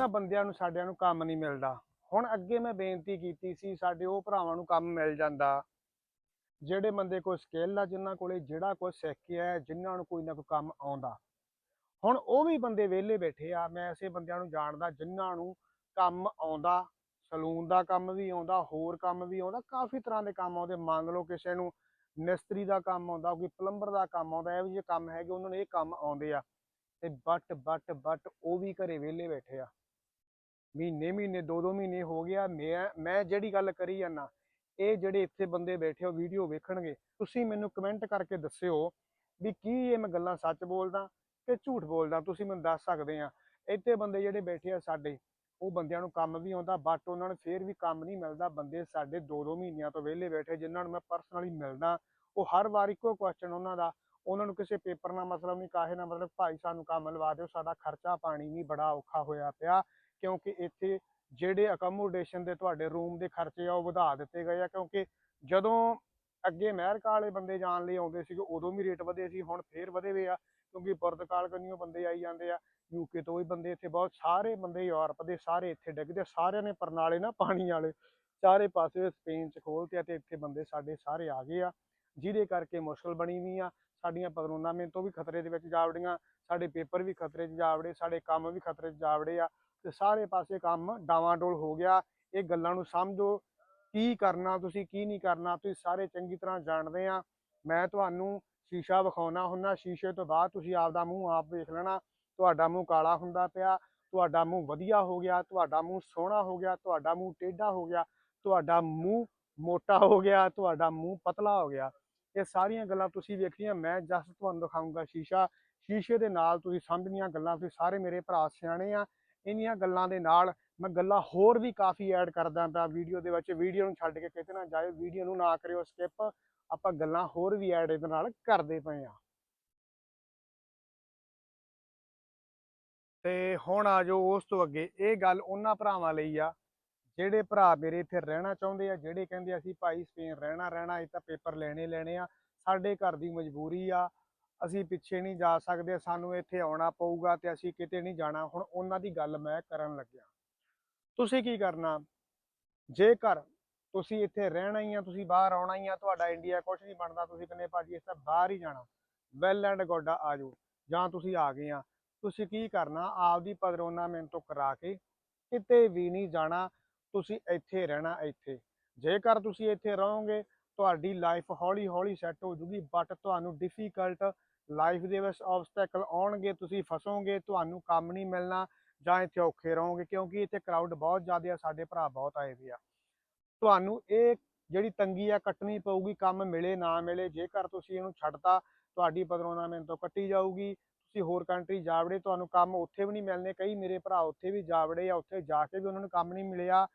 ਉਹਨਾਂ ਬੰਦਿਆਂ ਨੂੰ ਸਾਡਿਆਂ ਨੂੰ ਕੰਮ ਨਹੀਂ ਮਿਲਦਾ। ਹੁਣ ਅੱਗੇ ਮੈਂ ਬੇਨਤੀ ਕੀਤੀ ਸੀ, ਸਾਡੇ ਉਹ ਭਰਾਵਾਂ ਨੂੰ ਕੰਮ ਮਿਲ ਜਾਂਦਾ। ਜਿਹੜੇ ਬੰਦੇ ਕੋਲ ਸਕਿੱਲ ਆ, ਜਿਨ੍ਹਾਂ ਕੋਲੇ ਜਿਹੜਾ ਕੁਝ ਸਿੱਖ ਕੇ ਆਇਆ, ਜਿਨ੍ਹਾਂ ਨੂੰ ਕੋਈ ਨਾ ਕੋਈ ਕੰਮ ਆਉਂਦਾ। ਹੁਣ ਉਹ ਵੀ ਬੰਦੇ ਵਿਹਲੇ ਬੈਠੇ ਆ, ਮੈਂ ਐਸੇ ਬੰਦਿਆਂ ਨੂੰ ਜਾਣਦਾ, ਜਿਨ੍ਹਾਂ ਨੂੰ ਕੰਮ ਆਉਂਦਾ, ਸਲੂਨ ਦਾ ਕੰਮ ਵੀ ਆਉਂਦਾ, ਹੋਰ ਕੰਮ ਵੀ ਆਉਂਦਾ, ਕਾਫੀ ਤਰ੍ਹਾਂ ਦੇ ਕੰਮ ਆਉਂਦੇ। ਮੰਨ ਲਓ ਕਿਸੇ ਨੂੰ ਮਿਸਤਰੀ ਦਾ ਕੰਮ ਆਉਂਦਾ, ਕੋਈ ਪਲੰਬਰ ਦਾ ਕੰਮ ਆਉਂਦਾ, ਇਹੋ ਜਿਹੇ ਕੰਮ ਹੈਗੇ, ਉਹਨਾਂ ਨੂੰ ਇਹ ਕੰਮ ਆਉਂਦੇ ਆ। ਤੇ ਬਟ ਬਟ ਬਟ ਉਹ ਵੀ ਘਰੇ ਵਿਹਲੇ ਬੈਠੇ ਆ। ਮਹੀਨੇ ਮਹੀਨੇ, ਦੋ ਦੋ ਮਹੀਨੇ ਹੋ ਗਿਆ, ਮੈਂ ਮੈਂ ਜਿਹੜੀ ਗੱਲ ਕਰੀ ਜਾਂਦਾ, ਇਹ ਜਿਹੜੇ ਇੱਥੇ ਬੰਦੇ ਬੈਠੇ ਹੋ, ਵੀਡੀਓ ਵੇਖਣਗੇ, ਤੁਸੀਂ ਮੈਨੂੰ ਕਮੈਂਟ ਕਰਕੇ ਦੱਸਿਓ ਵੀ ਕੀ ਇਹ ਮੈਂ ਗੱਲਾਂ ਸੱਚ ਬੋਲਦਾ ਕਿ ਝੂਠ ਬੋਲਦਾ, ਤੁਸੀਂ ਮੈਨੂੰ ਦੱਸ ਸਕਦੇ ਆ। ਇੱਥੇ ਬੰਦੇ ਜਿਹੜੇ ਬੈਠੇ ਆ ਸਾਡੇ, ਉਹ ਬੰਦਿਆਂ ਨੂੰ ਕੰਮ ਵੀ ਆਉਂਦਾ ਬਟ ਉਹਨਾਂ ਨੂੰ ਫੇਰ ਵੀ ਕੰਮ ਨਹੀਂ ਮਿਲਦਾ, ਬੰਦੇ ਸਾਡੇ ਦੋ ਦੋ ਮਹੀਨਿਆਂ ਤੋਂ ਵਿਹਲੇ ਬੈਠੇ, ਜਿਨ੍ਹਾਂ ਨੂੰ ਮੈਂ ਪਰਸਨਲੀ ਮਿਲਦਾ, ਉਹ ਹਰ ਵਾਰ ਇੱਕੋ ਕੁਐਸਚਨ ਉਹਨਾਂ ਦਾ, ਉਹਨਾਂ ਨੂੰ ਕਿਸੇ ਪੇਪਰ ਨਾਲ ਮਤਲਬ ਨਹੀਂ, ਕਾਹੇ ਨਾਲ ਮਤਲਬ, ਭਾਈ ਸਾਨੂੰ ਕੰਮ ਲਵਾ ਦਿਓ, ਸਾਡਾ ਖਰਚਾ ਪਾਣੀ ਨਹੀਂ ਬੜਾ ਔਖਾ ਹੋਇਆ ਪਿਆ ਕਿਉਂਕਿ ਇੱਥੇ ਜਿਹੜੇ ਅਕਮੋਡੇਸ਼ਨ ਦੇ ਤੁਹਾਡੇ ਰੂਮ ਦੇ ਖਰਚੇ ਆ ਉਹ ਵਧਾ ਦਿੱਤੇ ਗਏ ਆ, ਕਿਉਂਕਿ ਜਦੋਂ ਅੱਗੇ ਮਹਿਰਕਾ ਵਾਲੇ ਬੰਦੇ ਜਾਣ ਲਈ ਆਉਂਦੇ ਸੀਗੇ, ਉਦੋਂ ਵੀ ਰੇਟ ਵਧੇ ਸੀ, ਹੁਣ ਫੇਰ ਵਧੇ ਹੋਏ ਆ, ਕਿਉਂਕਿ ਪੁਰਤਗਾਲ ਕੰਨੀਓ ਬੰਦੇ ਆਈ ਜਾਂਦੇ ਆ ਯੂਕੇ ਤੋਂ ਵੀ ਬੰਦੇ ਇੱਥੇ ਬਹੁਤ, ਸਾਰੇ ਬੰਦੇ ਯੂਰਪ ਦੇ, ਸਾਰੇ ਇੱਥੇ ਡਿੱਗਦੇ ਸਾਰਿਆਂ ਨੇ ਪਰਨਾਲੇ ਨਾ ਪਾਣੀ ਵਾਲੇ, ਚਾਰੇ ਪਾਸੇ ਸਪੇਨ ਚ ਖੋਲਤੇ ਆ ਤੇ ਇੱਥੇ ਬੰਦੇ ਸਾਡੇ ਸਾਰੇ ਆ ਗਏ ਆ, ਜਿਹਦੇ ਕਰਕੇ ਮੁਸ਼ਕਲ ਬਣੀ ਵੀ ਆ, ਸਾਡੀਆਂ ਪਦਰੋਨਾ ਮੇਂ ਤੋਂ ਵੀ ਖਤਰੇ ਦੇ ਵਿੱਚ ਜਾ ਵੜੀਆਂ, ਸਾਡੇ ਪੇਪਰ ਵੀ ਖਤਰੇ 'ਚ ਜਾ ਵੜੇ, ਸਾਡੇ ਕੰਮ ਵੀ ਖਤਰੇ 'ਚ ਜਾ ਵੜੇ ਆ ਤੇ ਸਾਰੇ ਪਾਸੇ ਕੰਮ ਡਾਵਾਂਡੋਲ ਹੋ ਗਿਆ। ਇਹ ਗੱਲਾਂ ਨੂੰ ਸਮਝੋ, ਕੀ ਕਰਨਾ, ਤੁਸੀਂ ਕੀ ਨਹੀਂ ਕਰਨਾ, ਤੁਸੀਂ ਸਾਰੇ ਚੰਗੀ ਤਰ੍ਹਾਂ ਜਾਣਦੇ ਆ। ਮੈਂ ਤੁਹਾਨੂੰ ਸ਼ੀਸ਼ਾ ਵਿਖਾਉਣਾ ਹੁੰਦਾ ਸ਼ੀਸ਼ੇ ਤੋਂ ਬਾਅਦ ਤੁਸੀਂ ਆਪਦਾ ਮੂੰਹ ਆਪ ਵੇਖ ਲੈਣਾ, ਤੁਹਾਡਾ ਮੂੰਹ ਕਾਲਾ ਹੁੰਦਾ ਪਿਆ, ਤੁਹਾਡਾ ਮੂੰਹ ਵਧੀਆ ਹੋ ਗਿਆ, ਤੁਹਾਡਾ ਮੂੰਹ ਸੋਹਣਾ ਹੋ ਗਿਆ, ਤੁਹਾਡਾ ਮੂੰਹ ਟੇਢਾ ਹੋ ਗਿਆ, ਤੁਹਾਡਾ ਮੂੰਹ ਮੋਟਾ ਹੋ ਗਿਆ, ਤੁਹਾਡਾ ਮੂੰਹ ਪਤਲਾ ਹੋ ਗਿਆ। ਇਹ ਸਾਰੀਆਂ ਗੱਲਾਂ ਤੁਸੀਂ ਵੇਖੀਆਂ ਮੈਂ ਜਸਟ ਤੁਹਾਨੂੰ ਦਿਖਾਊਂਗਾ ਸ਼ੀਸ਼ਾ। ਸ਼ੀਸ਼ੇ ਦੇ ਨਾਲ ਤੁਸੀਂ ਸਮਝਣੀਆਂ ਗੱਲਾਂ, ਤੁਸੀਂ ਸਾਰੇ ਮੇਰੇ ਭਰਾ ਸਿਆਣੇ ਆ। ਇੰਨੀਆਂ ਗੱਲਾਂ ਦੇ ਨਾਲ ਮੈਂ ਗੱਲਾਂ ਹੋਰ ਵੀ ਕਾਫੀ ਐਡ ਕਰਦਾ ਪਿਆ ਵੀਡੀਓ ਦੇ ਵਿੱਚ। ਵੀਡੀਓ ਨੂੰ ਛੱਡ ਕੇ ਕਿਤੇ ਨਾ ਜਾਇਓ ਵੀਡੀਓ ਨੂੰ ਨਾ ਕਰਿਓ ਸਕਿਪ ਆਪਾਂ ਗੱਲਾਂ ਹੋਰ ਵੀ ਐਡ ਇਹਦੇ ਨਾਲ ਕਰਦੇ ਪਏ ਆ ਤੇ ਹੁਣ ਆ ਜਾਓ ਉਸ ਤੋਂ ਅੱਗੇ। ਇਹ ਗੱਲ ਉਹਨਾਂ ਭਰਾਵਾਂ ਲਈ ਆ, ਜਿਹੜੇ ਭਰਾ ਮੇਰੇ ਇੱਥੇ ਰਹਿਣਾ ਚਾਹੁੰਦੇ ਆ, ਜਿਹੜੇ ਕਹਿੰਦੇ ਅਸੀਂ ਭਾਈ ਸਪੇਨ ਰਹਿਣਾ ਰਹਿਣਾ, ਇਹ ਤਾਂ ਪੇਪਰ ਲੈਣੇ ਲੈਣੇ ਆ। ਸਾਡੇ ਘਰ ਦੀ ਮਜਬੂਰੀ ਆ ਅਸੀਂ ਪਿੱਛੇ ਨਹੀਂ ਜਾ ਸਕਦੇ, ਸਾਨੂੰ ਇੱਥੇ ਆਉਣਾ ਪਊਗਾ ਤੇ ਅਸੀਂ ਕਿਤੇ ਨਹੀਂ ਜਾਣਾ। ਹੁਣ ਉਹਨਾਂ ਦੀ ਗੱਲ ਮੈਂ ਕਰਨ ਲੱਗਿਆ। ਤੁਸੀਂ ਕੀ ਕਰਨਾ? ਜੇਕਰ ਤੁਸੀਂ ਇੱਥੇ ਰਹਿਣਾ ਹੀ ਆ, ਤੁਸੀਂ ਬਾਹਰ ਆਉਣਾ ਹੀ ਆ, ਤੁਹਾਡਾ ਇੰਡੀਆ ਕੁਝ ਨਹੀਂ ਬਣਦਾ, ਤੁਸੀਂ ਕਹਿੰਦੇ ਭਾਜੀ ਇਸ ਤਾਂ ਬਾਹਰ ਹੀ ਜਾਣਾ। ਵੈਲ ਐਂਡ ਗੋਡਾ ਆ ਜਾਓ। ਜਾਂ ਤੁਸੀਂ ਆ ਗਏ ਆ। ਤੁਸੀਂ ਕੀ ਕਰਨਾ? ਆਪਦੀ ਪਦਰੋਨਾ ਮਿਹਨਤ ਤੋਂ ਕਰਾ ਕੇ ਕਿਤੇ ਵੀ ਨਹੀਂ ਜਾਣਾ। ਤੁਸੀਂ ਇੱਥੇ ਰਹਿਣਾ ਇੱਥੇ। ਜੇਕਰ ਤੁਸੀਂ ਇੱਥੇ ਰਹੋਗੇ ਤੁਹਾਡੀ ਲਾਈਫ ਹੌਲੀ ਹੌਲੀ ਸੈੱਟ ਹੋ ਜੂਗੀ ਬਟ ਤੁਹਾਨੂੰ ਡਿਫਿਕਲਟ ਲਾਈਫ ਦੇ ਵਿੱਚ ਆਬਸਟੈਕਲ ਆਉਣਗੇ, ਤੁਸੀਂ ਫਸੋਗੇ, ਤੁਹਾਨੂੰ ਕੰਮ ਨਹੀਂ ਮਿਲਣਾ ਜਾਂ ਇੱਥੇ ਔਖੇ ਰਹੋਗੇ, ਕਿਉਂਕਿ ਇੱਥੇ ਕਰਾਊਡ ਬਹੁਤ ਜ਼ਿਆਦਾ ਆ, ਸਾਡੇ ਭਰਾ ਬਹੁਤ ਆਏ ਵੀ ਆ। ਤੁਹਾਨੂੰ ਇਹ ਜਿਹੜੀ ਤੰਗੀ ਆ, ਕੱਟਣੀ ਪਊਗੀ, ਕੰਮ ਮਿਲੇ, ਨਾ ਮਿਲੇ, ਜੇਕਰ ਤੁਸੀਂ ਇਹਨੂੰ ਛੱਡਤਾ, ਤੁਹਾਡੀ ਪਦਰੋਨਾ ਮਿਹਨਤ ਤੋਂ ਕੱਟੀ ਜਾਊਗੀ। ਤੁਸੀਂ ਹੋਰ ਕੰਟਰੀ ਜਾਵੜੇ ਤੁਹਾਨੂੰ ਕੰਮ ਉੱਥੇ ਵੀ ਨਹੀਂ ਮਿਲਨੇ ਕਈ ਮੇਰੇ ਭਰਾ ਉੱਥੇ ਵੀ ਜਾਵੜੇ ਆ, ਉੱਥੇ ਜਾ ਕੇ ਵੀ ਉਹਨਾਂ ਨੂੰ ਕੰਮ ਨਹੀਂ ਮਿਲਿਆ।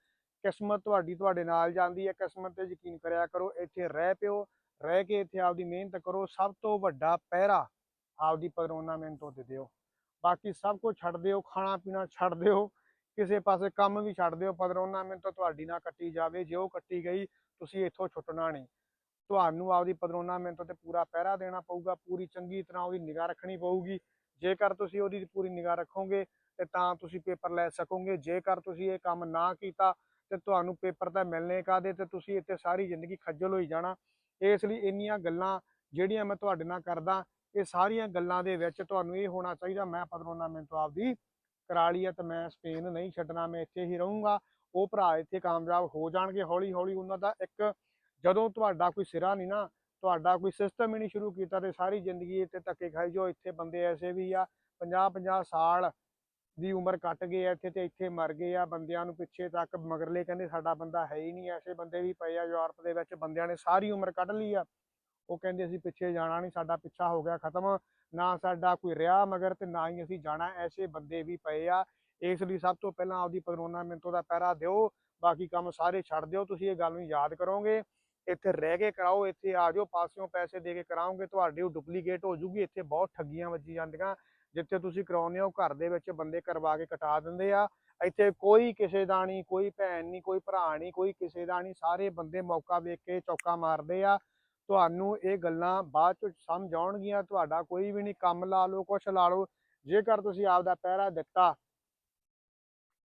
ਕਿਸਮਤ ਤੁਹਾਡੀ ਤੁਹਾਡੇ ਨਾਲ ਜਾਂਦੀ ਹੈ, ਕਿਸਮਤ ਤੇ ਯਕੀਨ ਕਰਿਆ ਕਰੋ, ਇੱਥੇ ਰਹਿ ਪਿਓ, ਰਹਿ ਕੇ ਇੱਥੇ ਆਪਦੀ ਮਿਹਨਤ ਕਰੋ, ਸਭ ਤੋਂ ਵੱਡਾ ਪਹਿਰਾ ਆਪਦੀ ਪਦਰੋਨਾ ਮਿਹਨਤ ਤੋਂ ਦਿਓ। ਬਾਕੀ ਸਭ ਕੁਝ ਛੱਡ ਦਿਓ, ਖਾਣਾ ਪੀਣਾ ਛੱਡ ਦਿਓ, ਕਿਸੇ ਪਾਸੇ ਕੰਮ ਵੀ ਛੱਡ ਦਿਓ ਪਦਰੋਨਾ ਮਿਹਨਤ ਤੁਹਾਡੀ ਨਾ ਕੱਟੀ ਜਾਵੇ, ਜੇ ਉਹ ਕੱਟੀ ਗਈ, ਤੁਸੀਂ ਇੱਥੋਂ ਛੁੱਟਣਾ ਨਹੀਂ। ਤੁਹਾਨੂੰ ਆਪਦੀ ਪਦਰੋਨਾ ਮਿਹਨਤ ਤੇ ਪੂਰਾ ਪਹਿਰਾ ਦੇਣਾ ਪਊਗਾ, ਪੂਰੀ ਚੰਗੀ ਤਰ੍ਹਾਂ ਉਹਦੀ ਨਿਗਾਹ ਰੱਖਣੀ ਪਊਗੀ। ਜੇਕਰ ਤੁਸੀਂ ਉਹਦੀ ਪੂਰੀ ਨਿਗਾਹ ਰੱਖੋਗੇ, ਤੇ ਤਾਂ ਤੁਸੀਂ ਪੇਪਰ ਲੈ ਸਕੋਗੇ। ਜੇਕਰ ਤੁਸੀਂ ਇਹ ਕੰਮ ਨਾ ਕੀਤਾ ਤੇ ਤੁਹਾਨੂੰ ਪੇਪਰ ਤਾਂ ਮਿਲਨੇ ਕਾਦੇ ਤੇ ਤੁਸੀਂ ਇੱਥੇ ਸਾਰੀ ਜ਼ਿੰਦਗੀ ਖੱਜਲ ਹੋਈ ਜਾਣਾ। ਇਸ ਲਈ ਇੰਨੀਆਂ ਗੱਲਾਂ ਜਿਹੜੀਆਂ ਮੈਂ ਤੁਹਾਡੇ ਨਾਲ ਕਰਦਾ, ਇਹ ਸਾਰੀਆਂ ਗੱਲਾਂ ਦੇ ਵਿੱਚ ਤੁਹਾਨੂੰ ਇਹ ਹੋਣਾ ਚਾਹੀਦਾ, ਮੈਂ ਪਦਰੋਨਾ ਮਿਹਨਤ ਤੋਂ ਆਪਦੀ ਕਰਾ ਲਈ ਹੈ ਤੇ ਮੈਂ ਸਪੇਨ ਨਹੀਂ ਛੱਡਣਾ, ਮੈਂ ਇੱਥੇ ਹੀ ਰਹੂੰਗਾ। ਉਹ ਭਰਾ ਇੱਥੇ ਕਾਮਯਾਬ ਹੋ ਜਾਣਗੇ ਹੌਲੀ ਹੌਲੀ ਉਹਨਾਂ ਦਾ ਇੱਕ ਜਦੋਂ ਤੁਹਾਡਾ ਕੋਈ ਸਿਰਾ ਨਹੀਂ ਨਾ, ਤੁਹਾਡਾ ਕੋਈ ਸਿਸਟਮ ਹੀ ਨਹੀਂ ਸ਼ੁਰੂ ਕੀਤਾ ਤੇ ਸਾਰੀ ਜ਼ਿੰਦਗੀ ਇੱਥੇ ਧੱਕੇ ਖਾਈ ਜੋ ਇੱਥੇ ਬੰਦੇ ਐਸੇ ਵੀ ਆ 50 50 ਸਾਲ ਦੀ ਉਮਰ ਕੱਟ ਗਏ ਆ ਇੱਥੇ ਤੇ ਇੱਥੇ ਮਰ ਗਏ ਆ, ਬੰਦਿਆਂ ਨੂੰ ਪਿੱਛੇ ਤੱਕ ਮਗਰਲੇ ਕਹਿੰਦੇ ਸਾਡਾ ਬੰਦਾ ਹੈ ਹੀ ਨਹੀਂ, ਐਸੇ ਬੰਦੇ ਵੀ ਪਏ ਆ ਯੂਰਪ ਦੇ ਵਿੱਚ, ਬੰਦਿਆਂ ਨੇ ਸਾਰੀ ਉਮਰ ਕੱਢ ਲਈ ਆ। ਉਹ ਕਹਿੰਦੇ ਅਸੀਂ ਪਿੱਛੇ ਜਾਣਾ ਨਹੀਂ, ਸਾਡਾ ਪਿੱਛਾ ਹੋ ਗਿਆ ਖਤਮ, ਨਾ ਸਾਡਾ ਕੋਈ ਰਿਹਾ ਮਗਰ ਤੇ ਨਾ ਹੀ ਅਸੀਂ ਜਾਣਾ, ਐਸੇ ਬੰਦੇ ਵੀ ਪਏ ਆ। ਇਸ ਲਈ ਸਭ ਤੋਂ ਪਹਿਲਾਂ ਆਪਦੀ ਪਦਰੋਨਾ ਮਿੰਟੋ ਦਾ ਪਹਿਰਾ ਦਿਓ, ਬਾਕੀ ਕੰਮ ਸਾਰੇ ਛੱਡ ਦਿਓ, ਤੁਸੀਂ ਇਹ ਗੱਲ ਨੂੰ ਯਾਦ ਕਰੋਗੇ। ਇੱਥੇ ਰਹਿ ਕੇ ਕਰਾਓ, ਇੱਥੇ ਆ ਜਾਓ, ਪਾਸਿਓਂ ਪੈਸੇ ਦੇ ਕੇ ਕਰਾਓਗੇ, ਤੁਹਾਡੀ ਉਹ ਡੁਪਲੀਕੇਟ ਹੋ ਜੂਗੀ, ਇੱਥੇ ਬਹੁਤ ਠੱਗੀਆਂ ਵੱਜੀ ਜਾਂਦੀਆਂ। ਜਿੱਥੇ ਤੁਸੀਂ ਕਰਾਉਂਦੇ ਹੋ, ਘਰ ਦੇ ਵਿੱਚ ਬੰਦੇ ਕਰਵਾ ਕੇ ਕਟਾ ਦਿੰਦੇ ਆ। ਇੱਥੇ ਕੋਈ ਕਿਸੇ ਦਾ ਨਹੀਂ, ਕੋਈ ਭੈਣ ਨਹੀਂ, ਕੋਈ ਭਰਾ ਨਹੀਂ, ਕੋਈ ਕਿਸੇ ਦਾ ਨਹੀਂ। ਸਾਰੇ ਬੰਦੇ ਮੌਕਾ ਵੇਖ ਕੇ ਚੌਕਾ ਮਾਰਦੇ ਆ। ਤੁਹਾਨੂੰ ਇਹ ਗੱਲਾਂ ਬਾਅਦ ਚ ਸਮਝ ਆਉਣਗੀਆਂ। ਤੁਹਾਡਾ ਕੋਈ ਵੀ ਨਹੀਂ ਕੰਮ ਲਾ ਲਓ, ਕੁਛ ਲਾ ਲਓ। ਜੇਕਰ ਤੁਸੀਂ ਆਪਦਾ ਪਹਿਰਾ ਦਿੱਤਾ।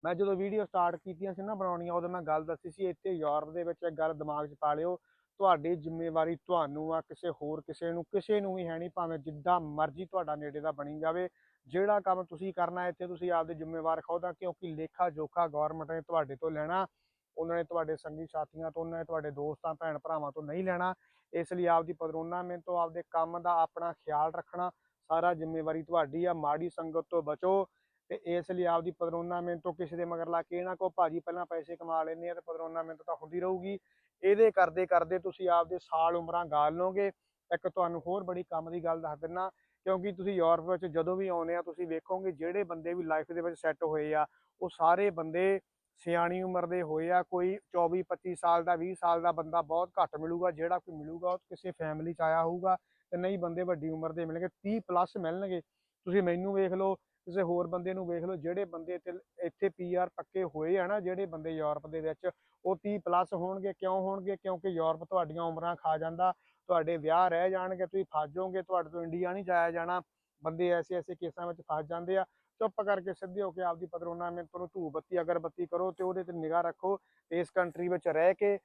ਮੈਂ ਜਦੋਂ ਵੀਡੀਓ ਸਟਾਰਟ ਕੀਤੀਆਂ ਸੀ ਨਾ ਬਣਾਉਣੀਆਂ, ਉਦੋਂ ਮੈਂ ਗੱਲ ਦੱਸੀ ਸੀ, ਇੱਥੇ ਯੂਰਪ ਦੇ ਵਿੱਚ ਇੱਕ ਗੱਲ ਦਿਮਾਗ 'ਚ ਪਾ ਲਿਓ। ਤੁਹਾਡੀ ਜ਼ਿੰਮੇਵਾਰੀ ਤੁਹਾਨੂੰ ਆ, ਕਿਸੇ ਹੋਰ ਕਿਸੇ ਨੂੰ ਕਿਸੇ ਨੂੰ ਵੀ ਹੈ ਨਹੀਂ, ਭਾਵੇਂ ਜਿੱਦਾਂ ਮਰਜ਼ੀ ਤੁਹਾਡਾ ਨੇੜੇ ਦਾ ਬਣੀ ਜਾਵੇ। ਜਿਹੜਾ ਕੰਮ ਤੁਸੀਂ ਕਰਨਾ, ਇੱਥੇ ਤੁਸੀਂ ਆਪਦੇ ਜ਼ਿੰਮੇਵਾਰ ਖੁਦ ਆ ਕਿਉਂਕਿ ਲੇਖਾ ਜੋਖਾ ਗਵਰਨਮੈਂਟ ਨੇ ਤੁਹਾਡੇ ਤੋਂ ਲੈਣਾ। ਉਹਨਾਂ ਨੇ ਤੁਹਾਡੇ ਸੰਗੀ ਸਾਥੀਆਂ ਤੋਂ, ਉਹਨਾਂ ਨੇ ਤੁਹਾਡੇ ਦੋਸਤਾਂ, ਭੈਣ ਭਰਾਵਾਂ ਤੋਂ ਨਹੀਂ ਲੈਣਾ। ਇਸ ਲਈ ਆਪਦੀ ਪਦਰੋਨਾ ਮਿਹਨਤ ਤੋਂ, ਆਪਦੇ ਕੰਮ ਦਾ ਆਪਣਾ ਖਿਆਲ ਰੱਖਣਾ, ਸਾਰਾ ਜ਼ਿੰਮੇਵਾਰੀ ਤੁਹਾਡੀ ਆ, ਮਾੜੀ ਸੰਗਤ ਤੋਂ ਬਚੋ। ਤੇ ਇਸ ਲਈ ਆਪਦੀ ਪਦਰੋਨਾ ਮਿਹਨਤ ਤੋਂ ਕਿਸੇ ਦੇ ਮਗਰ ਲਾ ਕੇ ਨਾ ਕੋ ਭਾਜੀ, ਪਹਿਲਾਂ ਪੈਸੇ ਕਮਾ ਲੈਂਦੇ ਆ ਤੇ ਪਦਰੋਨਾ ਮਿਹਨਤ ਤਾਂ ਹੁੰਦੀ ਰਹੂਗੀ। ਇਹਦੇ ਕਰਦੇ ਕਰਦੇ ਤੁਸੀਂ ਆਪਦੇ ਸਾਲ ਉਮਰਾਂ ਗਾਲ ਲਓਗੇ। ਇੱਕ ਤੁਹਾਨੂੰ ਹੋਰ ਬੜੀ ਕੰਮ ਦੀ ਗੱਲ ਦੱਸ ਦਿੰਨਾ, ਕਿਉਂਕਿ ਤੁਸੀਂ ਯੂਰਪ ਵਿੱਚ ਜਦੋਂ ਵੀ ਆਉਂਦੇ ਆ, ਤੁਸੀਂ ਵੇਖੋਗੇ ਜਿਹੜੇ ਬੰਦੇ ਵੀ ਲਾਈਫ ਦੇ ਵਿੱਚ ਸੈੱਟ ਹੋਏ ਆ, ਉਹ ਸਾਰੇ ਬੰਦੇ ਸਿਆਣੀ ਉਮਰ ਦੇ ਹੋਏ ਆ, ਕੋਈ 24 25 ਸਾਲ ਦਾ 20 ਸਾਲ ਦਾ ਬੰਦਾ ਬਹੁਤ ਘੱਟ ਮਿਲੂਗਾ, ਜਿਹੜਾ ਕੋਈ ਮਿਲੂਗਾ ਉਹ ਕਿਸੇ ਫੈਮਿਲੀ ਚ ਆਇਆ ਹੋਊਗਾ ਤੇ ਨਹੀਂ ਬੰਦੇ ਵੱਡੀ ਉਮਰ ਦੇ ਮਿਲਣਗੇ 30 ਪਲੱਸ ਮਿਲਣਗੇ। ਤੁਸੀਂ ਮੈਨੂੰ ਵੇਖ ਲਓ ਕਿਸੇ ਹੋਰ ਬੰਦੇ ਨੂੰ ਵੇਖ ਲਓ, ਜਿਹੜੇ ਬੰਦੇ ਇੱਥੇ ਇੱਥੇ ਪੀਆਰ ਪੱਕੇ ਹੋਏ ਆ ਨਾ, ਜਿਹੜੇ ਬੰਦੇ ਯੂਰਪ ਦੇ ਵਿੱਚ, ਉਹ 30 ਪਲੱਸ ਹੋਣਗੇ, ਕਿਉਂ ਹੋਣਗੇ? ਕਿਉਂਕਿ ਯੂਰਪ ਤੁਹਾਡੀਆਂ ਉਮਰਾਂ ਖਾ ਜਾਂਦਾ, ਤੁਹਾਡੇ ਵਿਆਹ ਰਹਿ ਜਾਣਗੇ, ਤੁਸੀਂ ਫਸ ਜਾਓਗੇ, ਤੁਹਾਡੇ ਤੋਂ ਇੰਡੀਆ ਨਹੀਂ ਜਾਇਆ ਜਾਣਾ। ਬੰਦੇ ਐਸੇ ਐਸੇ ਕੇਸਾਂ ਵਿੱਚ ਫਸ ਜਾਂਦੇ ਆ। ਚੁੱਪ ਕਰਕੇ ਸਿੱਧੇ ਹੋ ਕੇ ਆਪਦੀ ਪਦਰੋਨਾ ਮਿੰਟ ਨੂੰ ਧੂਪ ਬੱਤੀ, ਅਗਰਬੱਤੀ ਕਰੋ ਤੇ ਉਹਦੇ ਤੇ ਨਿਗਾਹ ਰੱਖੋ, ਇਸ ਕੰਟਰੀ ਵਿੱਚ ਰਹਿ ਕੇ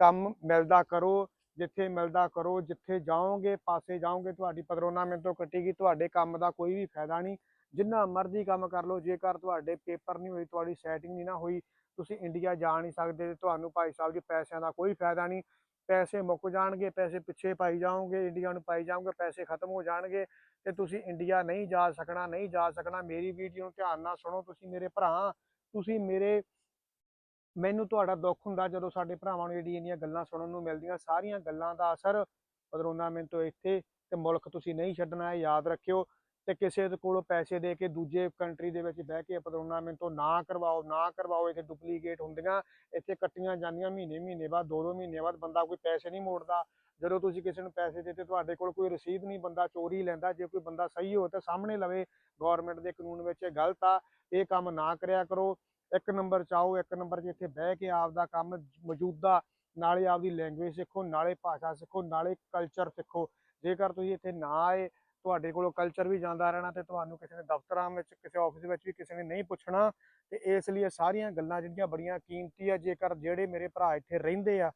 ਕੰਮ ਮਿਲਦਾ ਕਰੋ, ਜਿੱਥੇ ਮਿਲਦਾ ਕਰੋ, ਜਿੱਥੇ ਜਾਓਗੇ, ਪਾਸੇ ਜਾਓਗੇ, ਤੁਹਾਡੀ ਪਦਰੋਨਾ ਮਿੰਟ ਤੋਂ ਕੱਟੇਗੀ, ਤੁਹਾਡੇ ਕੰਮ ਦਾ ਕੋਈ ਵੀ ਫਾਇਦਾ ਨਹੀਂ। ਜਿੰਨਾ ਮਰਜ਼ੀ ਕੰਮ ਕਰ ਲਓ, ਜੇਕਰ ਤੁਹਾਡੇ ਪੇਪਰ ਨਹੀਂ ਹੋਈ ਤੁਹਾਡੀ ਸੈਟਿੰਗ ਨਹੀਂ ਨਾ ਹੋਈ, ਤੁਸੀਂ ਇੰਡੀਆ ਜਾ ਨਹੀਂ ਸਕਦੇ ਤੁਹਾਨੂੰ ਭਾਈ ਸਾਹਿਬ ਜੀ ਪੈਸਿਆਂ ਦਾ ਕੋਈ ਫਾਇਦਾ ਨਹੀਂ। ਪੈਸੇ ਮੁੱਕ ਜਾਣਗੇ, ਪੈਸੇ ਪਿੱਛੇ ਪਾਈ ਜਾਓਗੇ ਇੰਡੀਆ ਨੂੰ ਪਾਈ ਜਾਓਗੇ, ਪੈਸੇ ਖਤਮ ਹੋ ਜਾਣਗੇ ਤੇ ਤੁਸੀਂ ਇੰਡੀਆ ਨਹੀਂ ਜਾ ਸਕਣਾ, ਨਹੀਂ ਜਾ ਸਕਣਾ। ਮੇਰੀ ਵੀਡੀਓ ਨੂੰ ਧਿਆਨ ਨਾਲ ਸੁਣੋ ਤੁਸੀਂ ਮੇਰੇ ਭਰਾ। ਤੁਸੀਂ ਮੇਰੇ, ਮੈਨੂੰ ਤੁਹਾਡਾ ਦੁੱਖ ਹੁੰਦਾ ਜਦੋਂ ਸਾਡੇ ਭਰਾਵਾਂ ਨੂੰ ਜਿਹੜੀ ਇੰਨੀਆਂ ਗੱਲਾਂ ਸੁਣਨ ਨੂੰ ਮਿਲਦੀਆਂ। ਸਾਰੀਆਂ ਗੱਲਾਂ ਦਾ ਅਸਰ ਪਦਰੋਨਾ ਮਿੰਟ ਤੋਂ ਇੱਥੇ ਤੇ ਮੁਲਕ ਤੁਸੀਂ ਨਹੀਂ ਛੱਡਣਾ ਹੈ ਯਾਦ ਰੱਖਿਓ। ਤੇ ਕਿਸੇ ਦੇ ਕੋਲੋਂ ਪੈਸੇ ਦੇ ਕੇ ਦੂਜੇ ਕੰਟਰੀ ਦੇ ਵਿੱਚ ਬਹਿ ਕੇ ਆਪਾਂ ਮਿੰਟ ਤੋਂ ਨਾ ਕਰਵਾਓ ਨਾ ਕਰਵਾਓ, ਇੱਥੇ ਡੁਪਲੀਕੇਟ ਹੁੰਦੀਆਂ, ਇੱਥੇ ਕੱਟੀਆਂ ਜਾਂਦੀਆਂ, ਮਹੀਨੇ ਮਹੀਨੇ ਬਾਅਦ ਦੋ ਦੋ ਮਹੀਨੇ ਬਾਅਦ ਬੰਦਾ ਕੋਈ ਪੈਸੇ ਨਹੀਂ ਮੋੜਦਾ। ਜਦੋਂ ਤੁਸੀਂ ਕਿਸੇ ਨੂੰ ਪੈਸੇ ਦਿੱਤੇ, ਤੁਹਾਡੇ ਕੋਲ ਕੋਈ ਰਸੀਦ ਨਹੀਂ, ਬੰਦਾ ਚੋਰੀ ਲੈਂਦਾ, ਜੇ ਕੋਈ ਬੰਦਾ ਸਹੀ ਹੋ ਤਾਂ ਸਾਹਮਣੇ ਲਵੇ। ਗਵਰਨਮੈਂਟ ਦੇ ਕਾਨੂੰਨ ਵਿੱਚ ਇਹ ਗਲਤ ਆ, ਇਹ ਕੰਮ ਨਾ ਕਰਿਆ ਕਰੋ। ਇੱਕ ਨੰਬਰ ਚਾਓ ਇੱਕ ਨੰਬਰ 'ਚ ਇੱਥੇ ਬਹਿ ਕੇ ਆਪਦਾ ਕੰਮ ਮੌਜੂਦਾ, ਨਾਲੇ ਆਪਦੀ ਲੈਂਗੁਏਜ ਸਿੱਖੋ, ਨਾਲੇ ਭਾਸ਼ਾ ਸਿੱਖੋ, ਨਾਲੇ ਕਲਚਰ ਸਿੱਖੋ। ਜੇਕਰ ਤੁਸੀਂ ਇੱਥੇ ਨਾ ਆਏ ਤੁਹਾਡੇ ਕੋਲੋਂ ਕਲਚਰ ਵੀ ਜਾਂਦਾ ਰਹਿਣਾ ਤੇ ਤੁਹਾਨੂੰ ਕਿਸੇ ਨੇ ਦਫ਼ਤਰਾਂ ਵਿੱਚ, ਕਿਸੇ ਆਫਿਸ ਵਿੱਚ ਵੀ ਕਿਸੇ ਨੇ ਨਹੀਂ ਪੁੱਛਣਾ, ਤੇ ਇਸ ਲਈ ਇਹ ਸਾਰੀਆਂ ਗੱਲਾਂ ਜਿਹੜੀਆਂ ਬੜੀਆਂ ਕੀਮਤੀ ਆ, ਜੇਕਰ ਜਿਹੜੇ ਮੇਰੇ ਭਰਾ ਇੱਥੇ ਰਹਿੰਦੇ ਆ,